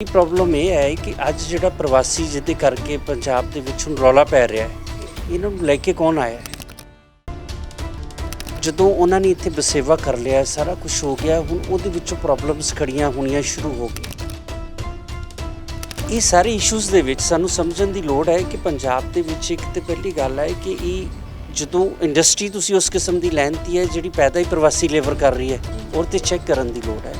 ਦੀ problem ਇਹ ਹੈ ਕਿ ਅੱਜ ਜਿਹੜਾ ਪ੍ਰਵਾਸੀ ਜਿਹਦੇ ਕਰਕੇ ਪੰਜਾਬ ਦੇ ਵਿੱਚ ਹੁਣ ਰੌਲਾ ਪੈ ਰਿਹਾ ਹੈ, ਇਹਨਾਂ ਨੂੰ ਲੈ ਕੇ ਕੌਣ ਆਇਆ ਹੈ? ਜਦੋਂ ਉਹਨਾਂ ਨੇ ਇੱਥੇ ਬਸੇਵਾ ਕਰ ਲਿਆ, ਸਾਰਾ ਕੁਝ ਹੋ ਗਿਆ, ਹੁਣ ਉਹਦੇ ਵਿੱਚੋਂ ਪ੍ਰੋਬਲਮਸ ਖੜੀਆਂ ਹੋਣੀਆਂ ਸ਼ੁਰੂ ਹੋ ਗਈਆਂ। ਇਹ ਸਾਰੇ ਇਸ਼ੂਜ਼ ਦੇ ਵਿੱਚ ਸਾਨੂੰ ਸਮਝਣ ਦੀ ਲੋੜ ਹੈ ਕਿ ਪੰਜਾਬ ਦੇ ਵਿੱਚ ਇੱਕ ਤੇ ਪਹਿਲੀ ਗੱਲ ਹੈ ਕਿ ਇਹ ਜਦੋਂ ਇੰਡਸਟਰੀ ਤੁਸੀਂ ਉਸ ਕਿਸਮ ਦੀ ਲੈਂਦੀ ਹੈ ਜਿਹੜੀ ਪੈਦਾ ਹੀ ਪ੍ਰਵਾਸੀ ਲੇਬਰ ਕਰ ਰਹੀ ਹੈ, ਔਰ ਤੇ ਚੈੱਕ ਕਰਨ ਦੀ ਲੋੜ ਹੈ।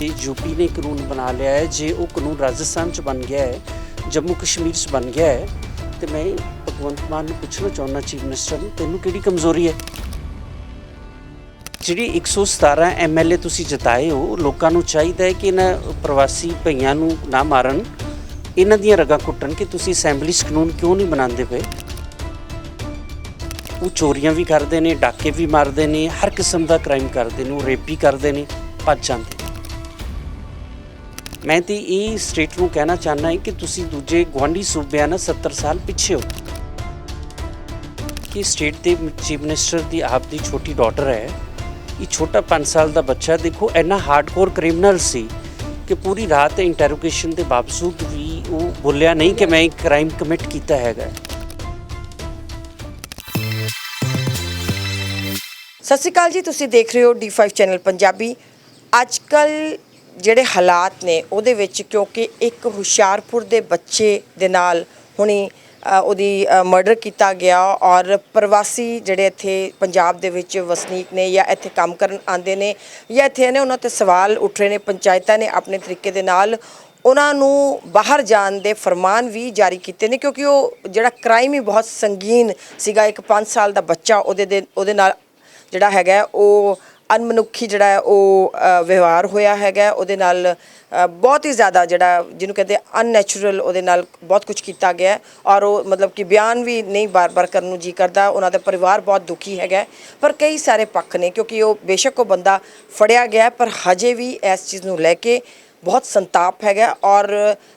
ਤੇ ਯੂਪੀ ਨੇ ਕਾਨੂੰਨ ਬਣਾ ਲਿਆ ਹੈ। ਜੇ ਉਹ ਕਾਨੂੰਨ ਰਾਜਸਥਾਨ ਚ ਬਣ ਗਿਆ ਹੈ, ਜੰਮੂ ਕਸ਼ਮੀਰ ਚ ਬਣ ਗਿਆ ਹੈ, ਤੇ ਮੈਂ ਭਗਵੰਤ ਮਾਨ ਨੂੰ ਪੁੱਛਣਾ ਚਾਹੁੰਦਾ, ਚੀਫ ਮਿਨਿਸਟਰ ਨੂੰ ਤੈਨੂੰ ਕਿਹੜੀ ਕਮਜ਼ੋਰੀ ਹੈ? ਜਿਹੜੀ 117 ਐਮਐਲਏ ਤੁਸੀਂ ਜਿਤਾਏ ਹੋ, ਲੋਕਾਂ ਨੂੰ ਚਾਹੀਦਾ ਹੈ ਕਿ ਇਹਨਾਂ ਪ੍ਰਵਾਸੀ ਭਈਆਂ ਨੂੰ ਨਾ ਮਾਰਨ। ਇਹਨਾਂ ਦੀਆਂ ਰਗਾਂ ਕੁੱਟਣ ਕਿ ਤੁਸੀਂ ਅਸੈਂਬਲੀ 'ਚ ਕਾਨੂੰਨ ਕਿਉਂ ਨਹੀਂ ਬਣਾਉਂਦੇ ਪਏ? ਉਹ ਚੋਰੀਆਂ ਵੀ ਕਰਦੇ ਨੇ, ਡਾਕੇ ਵੀ ਮਾਰਦੇ ਨੇ, ਹਰ ਕਿਸਮ ਦਾ ਕ੍ਰਾਈਮ ਕਰਦੇ ਨੇ, ਉਹ ਰੇਪ ਵੀ ਕਰਦੇ ਨੇ, ਭੱਜ ਜਾਂਦੇ ਮੈਂ ਤੇ ਇਹ ਸਟੇਟ ਨੂੰ ਕਹਿਣਾ ਚਾਹੁੰਦਾ ਹਾਂ ਕਿ ਤੁਸੀਂ ਦੂਜੇ ਗਵਾਂਢੀ ਸੂਬਿਆਂ ਨਾਲ 70 ਸਾਲ ਪਿੱਛੇ ਹੋ। ਕਿ ਸਟੇਟ ਦੇ ਚੀਫ ਮਿਨਿਸਟਰ ਦੀ ਆਪ ਦੀ ਛੋਟੀ ਡਾਟਰ ਹੈ। ਇਹ ਛੋਟਾ 5 ਸਾਲ ਦਾ ਬੱਚਾ ਦੇਖੋ, ਇੰਨਾ ਹਾਰਡਕੋਰ ਕ੍ਰਿਮੀਨਲ ਸੀ ਕਿ ਪੂਰੀ ਰਾਤ ਇੰਟਰੋਗੇਸ਼ਨ ਦੇ ਬਾਵਜੂਦ ਵੀ ਉਹ ਬੋਲਿਆ ਨਹੀਂ ਕਿ ਮੈਂ ਕ੍ਰਾਈਮ ਕਮਿਟ ਕੀਤਾ ਹੈਗਾ। ਸਤਿ ਸ਼੍ਰੀ ਅਕਾਲ ਜੀ, ਤੁਸੀਂ ਦੇਖ ਰਹੇ ਹੋ D5 ਚੈਨਲ ਪੰਜਾਬੀ। ਅੱਜ ਕੱਲ ਜਿਹੜੇ ਹਾਲਾਤ ਨੇ ਉਹਦੇ ਵਿੱਚ ਕਿਉਂਕਿ ਇੱਕ ਹੁਸ਼ਿਆਰਪੁਰ ਦੇ ਬੱਚੇ ਦੇ ਨਾਲ ਹੁਣੀ ਉਹਦੀ ਮਰਡਰ ਕੀਤਾ ਗਿਆ ਔਰ ਪ੍ਰਵਾਸੀ ਜਿਹੜੇ ਇੱਥੇ ਪੰਜਾਬ ਦੇ ਵਿੱਚ ਵਸਨੀਕ ਨੇ ਜਾਂ ਇੱਥੇ ਕੰਮ ਕਰਨ ਆਉਂਦੇ ਨੇ ਜਾਂ ਇੱਥੇ ਨੇ ਉਹਨਾਂ ਤੇ ਸਵਾਲ ਉੱਠ ਰਹੇ ਨੇ, ਪੰਚਾਇਤਾਂ ਨੇ ਆਪਣੇ ਤਰੀਕੇ ਦੇ ਨਾਲ ਉਹਨਾਂ ਨੂੰ ਬਾਹਰ ਜਾਣ ਦੇ ਫਰਮਾਨ ਵੀ ਜਾਰੀ ਕੀਤੇ ਨੇ ਕਿਉਂਕਿ ਉਹ ਜਿਹੜਾ ਕ੍ਰਾਈਮ ਹੀ ਬਹੁਤ ਸੰਗੀਨ ਸੀਗਾ, ਇੱਕ 5 ਸਾਲ ਦਾ ਬੱਚਾ ਉਹਦੇ ਦੇ, ਉਹਦੇ ਨਾਲ ਜਿਹੜਾ ਹੈਗਾ ਉਹ ਅਨਮਨੁੱਖੀ ਜਿਹੜਾ ਉਹ ਵਿਵਹਾਰ ਹੋਇਆ ਹੈਗਾ। ਉਹਦੇ ਨਾਲ ਬਹੁਤ ਹੀ ਜ਼ਿਆਦਾ ਜਿਹੜਾ ਜਿਹਨੂੰ ਕਹਿੰਦੇ ਅਨਨੈਚੁਰਲ ਉਹਦੇ ਨਾਲ ਬਹੁਤ ਕੁਝ ਕੀਤਾ ਗਿਆ। ਔਰ ਉਹ ਮਤਲਬ ਕਿ ਬਿਆਨ ਵੀ ਨਹੀਂ ਬਾਰ-ਬਾਰ ਕਰਨ ਨੂੰ ਜੀ ਕਰਦਾ। ਉਹਨਾਂ ਦਾ ਪਰਿਵਾਰ ਬਹੁਤ ਦੁਖੀ ਹੈਗਾ ਪਰ ਕਈ ਸਾਰੇ ਪੱਖ ਨੇ, ਕਿਉਂਕਿ ਉਹ ਬੇਸ਼ੱਕ ਉਹ ਬੰਦਾ ਫੜਿਆ ਗਿਆ ਪਰ ਹਜੇ ਵੀ ਇਸ ਚੀਜ਼ ਨੂੰ ਲੈ ਕੇ ਬਹੁਤ ਸੰਤਾਪ ਹੈਗਾ ਔਰ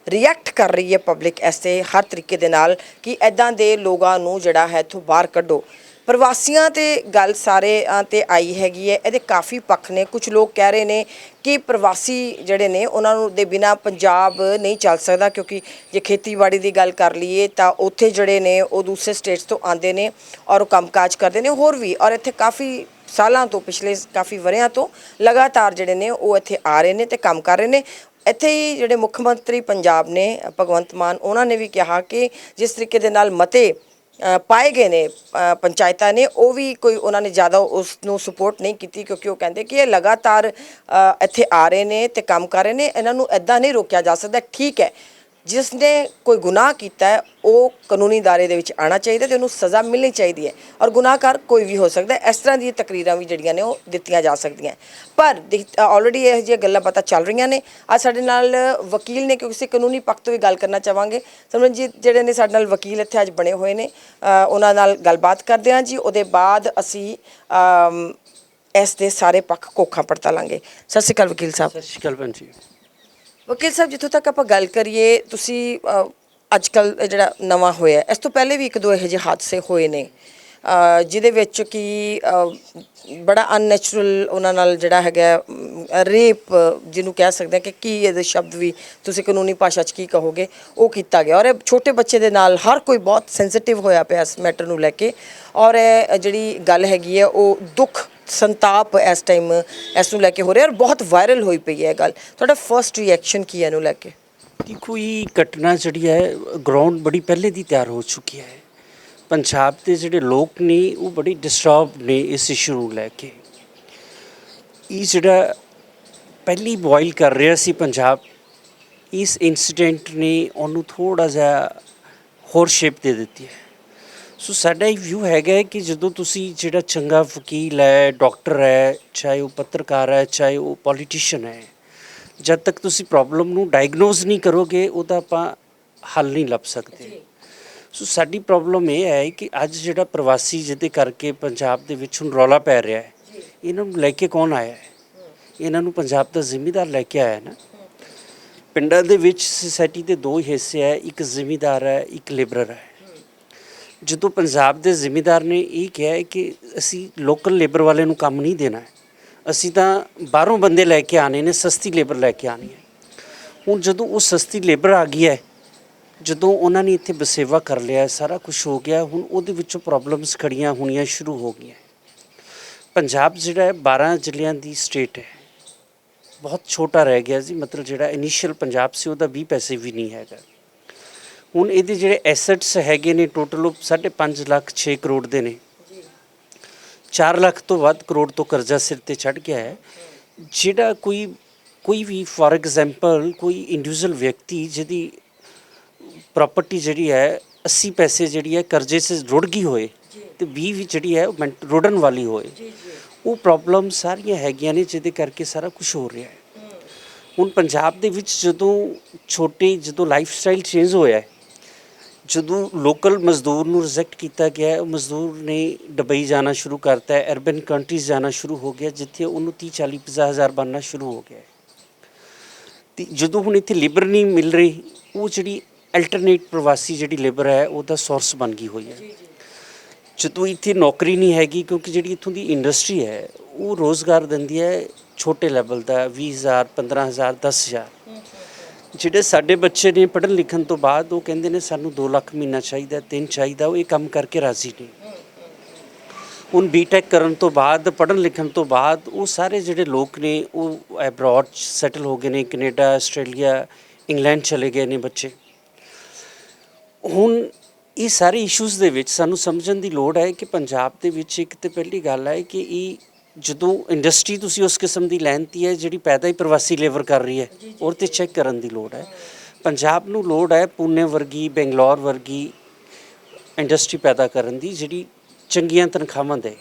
ਰਿਐਕਟ ਕਰ ਰਹੀ ਹੈ ਪਬਲਿਕ ਐਸੇ ਹਰ ਤਰੀਕੇ ਦੇ ਨਾਲ ਕਿ ਐਦਾਂ ਦੇ ਲੋਕਾਂ ਨੂੰ ਜਿਹੜਾ ਹੈ ਇੱਥੋਂ ਬਾਹਰ ਕੱਢੋ। ਪ੍ਰਵਾਸੀਆਂ ਤੇ ਗੱਲ ਸਾਰੇ ਤੇ ਆਈ ਹੈਗੀ ਹੈ। ਇਹਦੇ ਕਾਫੀ ਪੱਖ ਨੇ। ਕੁਝ ਲੋਕ ਕਹਿ ਰਹੇ ਨੇ ਕਿ ਪ੍ਰਵਾਸੀ ਜਿਹੜੇ ਨੇ, ਉਹਨਾਂ ਨੂੰ ਦੇ ਬਿਨਾ ਪੰਜਾਬ ਨਹੀਂ ਚੱਲ ਸਕਦਾ ਕਿਉਂਕਿ ਜੇ ਖੇਤੀਬਾੜੀ ਦੀ ਗੱਲ ਕਰ ਲਈਏ ਤਾਂ ਉੱਥੇ ਜਿਹੜੇ ਨੇ, ਉਹ ਦੂਸਰੇ ਸਟੇਟਸ ਤੋਂ ਆਉਂਦੇ ਨੇ ਔਰ ਉਹ ਕੰਮਕਾਜ ਕਰਦੇ ਨੇ। ਹੋਰ ਵੀ, ਔਰ ਇੱਥੇ ਕਾਫੀ ਸਾਲਾਂ ਤੋਂ, ਪਿਛਲੇ ਕਾਫੀ ਵਰਿਆਂ ਤੋਂ ਲਗਾਤਾਰ ਜਿਹੜੇ ਨੇ, ਉਹ ਇੱਥੇ ਆ ਰਹੇ ਨੇ ਤੇ ਕੰਮ ਕਰ ਰਹੇ ਨੇ। ਇੱਥੇ ਹੀ ਜਿਹੜੇ ਮੁੱਖ ਮੰਤਰੀ ਪੰਜਾਬ ਨੇ, ਭਗਵੰਤ ਮਾਨ, ਉਹਨਾਂ ਨੇ ਵੀ ਕਿਹਾ ਕਿ ਜਿਸ ਤਰੀਕੇ ਦੇ ਨਾਲ ਮਤੇ ਪਾਏ ਗਏ ਨੇ ਪੰਚਾਇਤਾਂ ਨੇ, ਉਹ ਵੀ ਕੋਈ ਉਹਨਾਂ ਨੇ ਜ਼ਿਆਦਾ ਉਸ ਨੂੰ ਸਪੋਰਟ ਨਹੀਂ ਕੀਤੀ ਕਿਉਂਕਿ ਉਹ ਕਹਿੰਦੇ ਕਿ ਇਹ ਲਗਾਤਾਰ ਇੱਥੇ ਆ ਰਹੇ ਨੇ ਤੇ ਕੰਮ ਕਰ ਰਹੇ ਨੇ, ਇਹਨਾਂ ਨੂੰ ਐਦਾਂ ਨਹੀਂ ਰੋਕਿਆ ਜਾ ਸਕਦਾ, ਠੀਕ ਹੈ। ਜਿਸ ਨੇ ਕੋਈ ਗੁਨਾਹ ਕੀਤਾ ਹੈ ਉਹ ਕਾਨੂੰਨੀ ਦਾਇਰੇ ਦੇ ਵਿੱਚ ਆਣਾ ਚਾਹੀਦਾ ਤੇ ਉਹਨੂੰ ਸਜ਼ਾ ਮਿਲਣੀ ਚਾਹੀਦੀ ਹੈ ਔਰ ਗੁਨਾਹਕਾਰ ਕੋਈ ਵੀ ਹੋ ਸਕਦਾ ਹੈ। ਇਸ ਤਰ੍ਹਾਂ ਦੀਆਂ ਤਕਰੀਰਾਂ ਵੀ ਜਿਹੜੀਆਂ ਨੇ ਉਹ ਦਿੱਤੀਆਂ ਜਾ ਸਕਦੀਆਂ ਪਰ ਆਲਰੇਡੀ ਇਹ ਜਿਹੀਆਂ ਗੱਲਾਂ ਪਤਾ ਚੱਲ ਰਹੀਆਂ ਨੇ ਅੱਜ ਸਾਡੇ ਨਾਲ ਵਕੀਲ ਨੇ ਕਿਉਂਕਿ ਕਿਸੇ ਕਾਨੂੰਨੀ ਪੱਖ ਤੋਂ ਵੀ ਗੱਲ ਕਰਨਾ ਚਾਹਾਂਗੇ ਸਮਰਨਜੀਤ ਜਿਹੜੇ ਨੇ ਸਾਡੇ ਨਾਲ ਵਕੀਲ ਇੱਥੇ ਅੱਜ ਬਣੇ ਹੋਏ ਨੇ ਉਹਨਾਂ ਨਾਲ ਗੱਲਬਾਤ ਕਰਦੇ ਹਾਂ ਜੀ ਉਹਦੇ ਬਾਅਦ ਅਸੀਂ ਇਸ ਦੇ ਸਾਰੇ ਪੱਖ ਕੋਖਾਂ ਪੜਤਾਲਾਂਗੇ ਸਤਿ ਸ਼੍ਰੀ ਅਕਾਲ ਵਕੀਲ ਸਾਹਿਬ ਸਤਿ ਸ਼੍ਰੀ ਅਕਾਲ ਭੈਣ ਜੀ ਵਕੀਲ ਸਾਹਿਬ, ਜਿੱਥੋਂ ਤੱਕ ਆਪਾਂ ਗੱਲ ਕਰੀਏ, ਤੁਸੀਂ ਅੱਜ ਕੱਲ ਜਿਹੜਾ ਨਵਾਂ ਹੋਇਆ ਇਸ ਤੋਂ ਪਹਿਲੇ ਵੀ ਇੱਕ ਦੋ ਇਹੋ ਜਿਹੇ ਹਾਦਸੇ ਹੋਏ ਨੇ ਜਿਹਦੇ ਵਿੱਚ ਕਿ ਬੜਾ ਅਨਨੈਚੁਰਲ ਉਹਨਾਂ ਨਾਲ ਜਿਹੜਾ ਹੈਗਾ ਰੇਪ ਜਿਹਨੂੰ ਕਹਿ ਸਕਦੇ ਹਾਂ ਕਿ ਕੀ ਇਹਦੇ ਸ਼ਬਦ ਵੀ ਤੁਸੀਂ ਕਾਨੂੰਨੀ ਭਾਸ਼ਾ 'ਚ ਕੀ ਕਹੋਗੇ, ਉਹ ਕੀਤਾ ਗਿਆ। ਔਰ ਇਹ ਛੋਟੇ ਬੱਚੇ ਦੇ ਨਾਲ ਹਰ ਕੋਈ ਬਹੁਤ ਸੈਂਸਿਟਿਵ ਹੋਇਆ ਪਿਆ ਇਸ ਮੈਟਰ ਨੂੰ ਲੈ ਕੇ। ਔਰ ਇਹ ਜਿਹੜੀ ਗੱਲ ਹੈਗੀ ਹੈ, ਉਹ ਦੁੱਖ ਸੰਤਾਪ ਇਸ ਟਾਈਮ ਇਸ ਨੂੰ ਲੈ ਕੇ ਹੋ ਰਿਹਾ ਔਰ ਬਹੁਤ ਵਾਇਰਲ ਹੋਈ ਪਈ ਹੈ ਇਹ ਗੱਲ। ਤੁਹਾਡਾ ਫਰਸਟ ਰਿਐਕਸ਼ਨ ਕੀ ਹੈ ਇਹਨੂੰ ਲੈ ਕੇ? ਦੇਖੋ, ਇਹ ਘਟਨਾ ਜਿਹੜੀ ਹੈ ਗਰਾਊਂਡ ਬੜੀ ਪਹਿਲੇ ਦੀ ਤਿਆਰ ਹੋ ਚੁੱਕੀ ਹੈ। ਪੰਜਾਬ ਦੇ ਜਿਹੜੇ ਲੋਕ ਨੇ, ਉਹ ਬੜੀ ਡਿਸਟਰਬ ਨੇ ਇਸ ਇਸ਼ੂ ਨੂੰ ਲੈ ਕੇ। ਇਹ ਜਿਹੜਾ ਪਹਿਲੀ ਬੋਇਲ ਕਰ ਰਿਹਾ ਸੀ ਪੰਜਾਬ, ਇਸ ਇਨਸੀਡੈਂਟ ਨੇ ਉਹਨੂੰ ਥੋੜਾ ਜਿਹਾ ਹੋਰ ਸ਼ੇਪ ਦੇ ਦਿੱਤੀ ਹੈ। ਸੋ ਸਾਡਾ ਇਹ ਵਿਊ ਹੈਗਾ ਹੈ ਕਿ ਜਦੋਂ ਤੁਸੀਂ ਜਿਹੜਾ ਚੰਗਾ ਵਕੀਲ ਹੈ ਡਾਕਟਰ ਹੈ ਚਾਹੇ ਉਹ ਪੱਤਰਕਾਰ ਹੈ ਚਾਹੇ ਉਹ ਪੋਲੀਟੀਸ਼ੀਅਨ ਹੈ ਜਦ ਤੱਕ ਤੁਸੀਂ ਪ੍ਰੋਬਲਮ ਨੂੰ ਡਾਇਗਨੋਸ ਨਹੀਂ ਕਰੋਗੇ ਉਹਦਾ ਆਪਾਂ ਹੱਲ ਨਹੀਂ ਲੱਭ ਸਕਦੇ। ਸੋ ਸਾਡੀ ਪ੍ਰੋਬਲਮ ਇਹ ਹੈ ਕਿ ਅੱਜ ਜਿਹੜਾ ਪ੍ਰਵਾਸੀ ਜਿਹਦੇ ਕਰਕੇ ਪੰਜਾਬ ਦੇ ਵਿੱਚ ਹੁਣ ਰੌਲਾ ਪੈ ਰਿਹਾ ਹੈ ਇਹਨਾਂ ਨੂੰ ਲੈ ਕੇ ਕੌਣ ਆਇਆ ਹੈ? ਇਹਨਾਂ ਨੂੰ ਪੰਜਾਬ ਦਾ ਜ਼ਿਮੀਦਾਰ ਲੈ ਕੇ ਆਇਆ ਹੈ ਨਾ। ਪਿੰਡਾਂ ਦੇ ਵਿੱਚ ਸੋਸਾਇਟੀ ਦੇ ਦੋ ਹਿੱਸੇ ਹੈ ਇੱਕ ਜ਼ਿਮੀਦਾਰ ਹੈ ਇੱਕ ਲੇਬਰਰ ਹੈ। ਜਦੋਂ ਪੰਜਾਬ ਦੇ ਜ਼ਿਮੀਦਾਰ ਨੇ ਇਹ ਕਿਹਾ ਹੈ ਕਿ ਅਸੀਂ ਲੋਕਲ ਲੇਬਰ ਵਾਲੇ ਨੂੰ ਕੰਮ ਨਹੀਂ ਦੇਣਾ ਹੈ, ਅਸੀਂ ਤਾਂ ਬਾਹਰੋਂ ਬੰਦੇ ਲੈ ਕੇ ਆਣੇ ਨੇ, ਸਸਤੀ ਲੇਬਰ ਲੈ ਕੇ ਆਣੀ ਹੈ। ਹੁਣ ਜਦੋਂ ਉਹ ਸਸਤੀ ਲੇਬਰ ਆ ਗਈ ਹੈ, ਜਦੋਂ ਉਹਨਾਂ ਨੇ ਇੱਥੇ ਬਸੇਵਾ ਕਰ ਲਿਆ ਸਾਰਾ ਕੁਝ ਹੋ ਗਿਆ, ਹੁਣ ਉਹਦੇ ਵਿੱਚੋਂ ਪ੍ਰੋਬਲਮਸ ਖੜੀਆਂ ਹੋਣੀਆਂ ਸ਼ੁਰੂ ਹੋ ਗਈਆਂ ਪੰਜਾਬ ਜਿਹੜਾ ਹੈ 12 ਜ਼ਿਲ੍ਹਿਆਂ ਦੀ ਸਟੇਟ ਹੈ। ਬਹੁਤ ਛੋਟਾ ਰਹਿ ਗਿਆ ਜੀ, ਮਤਲਬ ਜਿਹੜਾ ਇਨੀਸ਼ੀਅਲ ਪੰਜਾਬ ਸੀ, ਉਹਦਾ 20 ਪੈਸੇ ਵੀ ਨਹੀਂ ਹੈਗਾ। ਹੁਣ ਇਹਦੇ ਜਿਹੜੇ ਐਸੈਟਸ ਹੈਗੇ ਨੇ ਟੋਟਲ ਉਹ 5.5 ਲੱਖ 6 ਕਰੋੜ ਦੇ ਨੇ। 4 ਲੱਖ ਤੋਂ ਵੱਧ ਕਰੋੜ ਤੋਂ ਕਰਜ਼ਾ ਸਿਰ ਤੇ ਚੜ ਗਿਆ ਹੈ। ਜਿਹੜਾ ਕੋਈ ਕੋਈ ਵੀ ਫੋਰ ਐਗਜ਼ਾਮਪਲ ਕੋਈ ਇੰਡੀਵਿਜੂਅਲ ਵਿਅਕਤੀ ਜਿਹਦੀ ਪ੍ਰਾਪਰਟੀ ਜਿਹੜੀ ਹੈ 80 ਪੈਸੇ ਜਿਹੜੀ ਹੈ ਕਰਜ਼ੇ ਸੇ ਰੁੜ ਗਈ ਹੋਏ ਤੇ 20 ਵੀ ਜਿਹੜੀ ਹੈ ਉਹ ਰੁੜਨ ਵਾਲੀ ਹੋਏ। ਉਹ ਪ੍ਰੋਬਲਮ ਸਾਰੀਆਂ ਹੈਗੀਆਂ ਨੇ ਜਿਹਦੇ ਕਰਕੇ ਸਾਰਾ ਕੁਝ ਹੋ ਰਿਹਾ ਹੈ। ਹੁਣ ਪੰਜਾਬ ਦੇ ਵਿੱਚ ਜਦੋਂ ਛੋਟੇ ਜਦੋਂ ਲਾਈਫ ਸਟਾਈਲ ਚੇਂਜ ਹੋਇਆ ਹੈ ਜਦੋਂ ਲੋਕਲ ਮਜ਼ਦੂਰ ਨੂੰ ਰਿਜੈਕਟ ਕੀਤਾ ਗਿਆ ਉਹ ਮਜ਼ਦੂਰ ਨੇ ਦੁਬਈ ਜਾਣਾ ਸ਼ੁਰੂ ਕਰਤਾ ਹੈ ਅਰਬਨ ਕੰਟਰੀਜ਼ ਜਾਣਾ ਸ਼ੁਰੂ ਹੋ ਗਿਆ ਜਿੱਥੇ ਉਹਨੂੰ 30 40 50 ਹਜ਼ਾਰ ਬਣਨਾ ਸ਼ੁਰੂ ਹੋ ਗਿਆ। ਤੇ ਜਦੋਂ ਹੁਣ ਇੱਥੇ ਲੇਬਰ ਨਹੀਂ ਮਿਲ ਰਹੀ ਉਹ ਜਿਹੜੀ ਅਲਟਰਨੇਟ ਪ੍ਰਵਾਸੀ ਜਿਹੜੀ ਲੇਬਰ ਹੈ ਉਹਦਾ ਸੋਰਸ ਬਣ ਗਈ ਹੋਈ ਹੈ। ਜਦੋਂ ਇੱਥੇ ਨੌਕਰੀ ਨਹੀਂ ਹੈਗੀ ਕਿਉਂਕਿ ਜਿਹੜੀ ਇੱਥੋਂ ਦੀ ਇੰਡਸਟਰੀ ਹੈ ਉਹ ਰੋਜ਼ਗਾਰ ਦਿੰਦੀ ਹੈ ਛੋਟੇ ਲੈਵਲ ਦਾ 20000 15000 10000 ਜਿਹੜੇ ਸਾਡੇ ਬੱਚੇ ਨੇ ਪੜ੍ਹਨ ਲਿਖਣ ਤੋਂ ਬਾਅਦ, ਉਹ ਕਹਿੰਦੇ ਨੇ ਸਾਨੂੰ 2 ਲੱਖ ਮਹੀਨਾ ਚਾਹੀਦਾ 3 ਚਾਹੀਦਾ, ਉਹ ਇਹ ਕੰਮ ਕਰਕੇ ਰਾਜ਼ੀ ਨਹੀਂ ਹੁਣ ਬੀਟੈਕ ਕਰਨ ਤੋਂ ਬਾਅਦ, ਪੜ੍ਹਨ ਲਿਖਣ ਤੋਂ ਬਾਅਦ, ਉਹ ਸਾਰੇ ਜਿਹੜੇ ਲੋਕ ਨੇ, ਉਹ ਐਬਰੋਡ ਸੈਟਲ ਹੋ ਗਏ ਨੇ, ਕੈਨੇਡਾ, ਆਸਟ੍ਰੇਲੀਆ, ਇੰਗਲੈਂਡ ਚਲੇ ਗਏ ਨੇ ਬੱਚੇ। ਹੁਣ ਇਹ ਸਾਰੇ ਇਸ਼ੂਜ਼ ਦੇ ਵਿੱਚ ਸਾਨੂੰ ਸਮਝਣ ਦੀ ਲੋੜ ਹੈ ਕਿ ਪੰਜਾਬ ਦੇ ਵਿੱਚ ਇੱਕ ਤੇ ਪਹਿਲੀ ਗੱਲ ਹੈ ਕਿ ਇਹ ਜਦੋਂ ਇੰਡਸਟਰੀ ਤੁਸੀਂ ਉਸ ਕਿਸਮ ਦੀ ਲੈਣਤੀ ਹੈ ਜਿਹੜੀ ਪੈਦਾ ਹੀ ਪ੍ਰਵਾਸੀ ਲੇਬਰ ਕਰ ਰਹੀ ਹੈ ਔਰ ਤੇ ਚੈੱਕ ਕਰਨ ਦੀ ਲੋੜ ਹੈ। ਪੰਜਾਬ ਨੂੰ ਲੋੜ ਹੈ ਪੂਨੇ ਵਰਗੀ ਬੈਂਗਲੌਰ ਵਰਗੀ ਇੰਡਸਟਰੀ ਪੈਦਾ ਕਰਨ ਦੀ ਜਿਹੜੀ ਚੰਗੀਆਂ ਤਨਖਾਹਾਂ ਦੇ।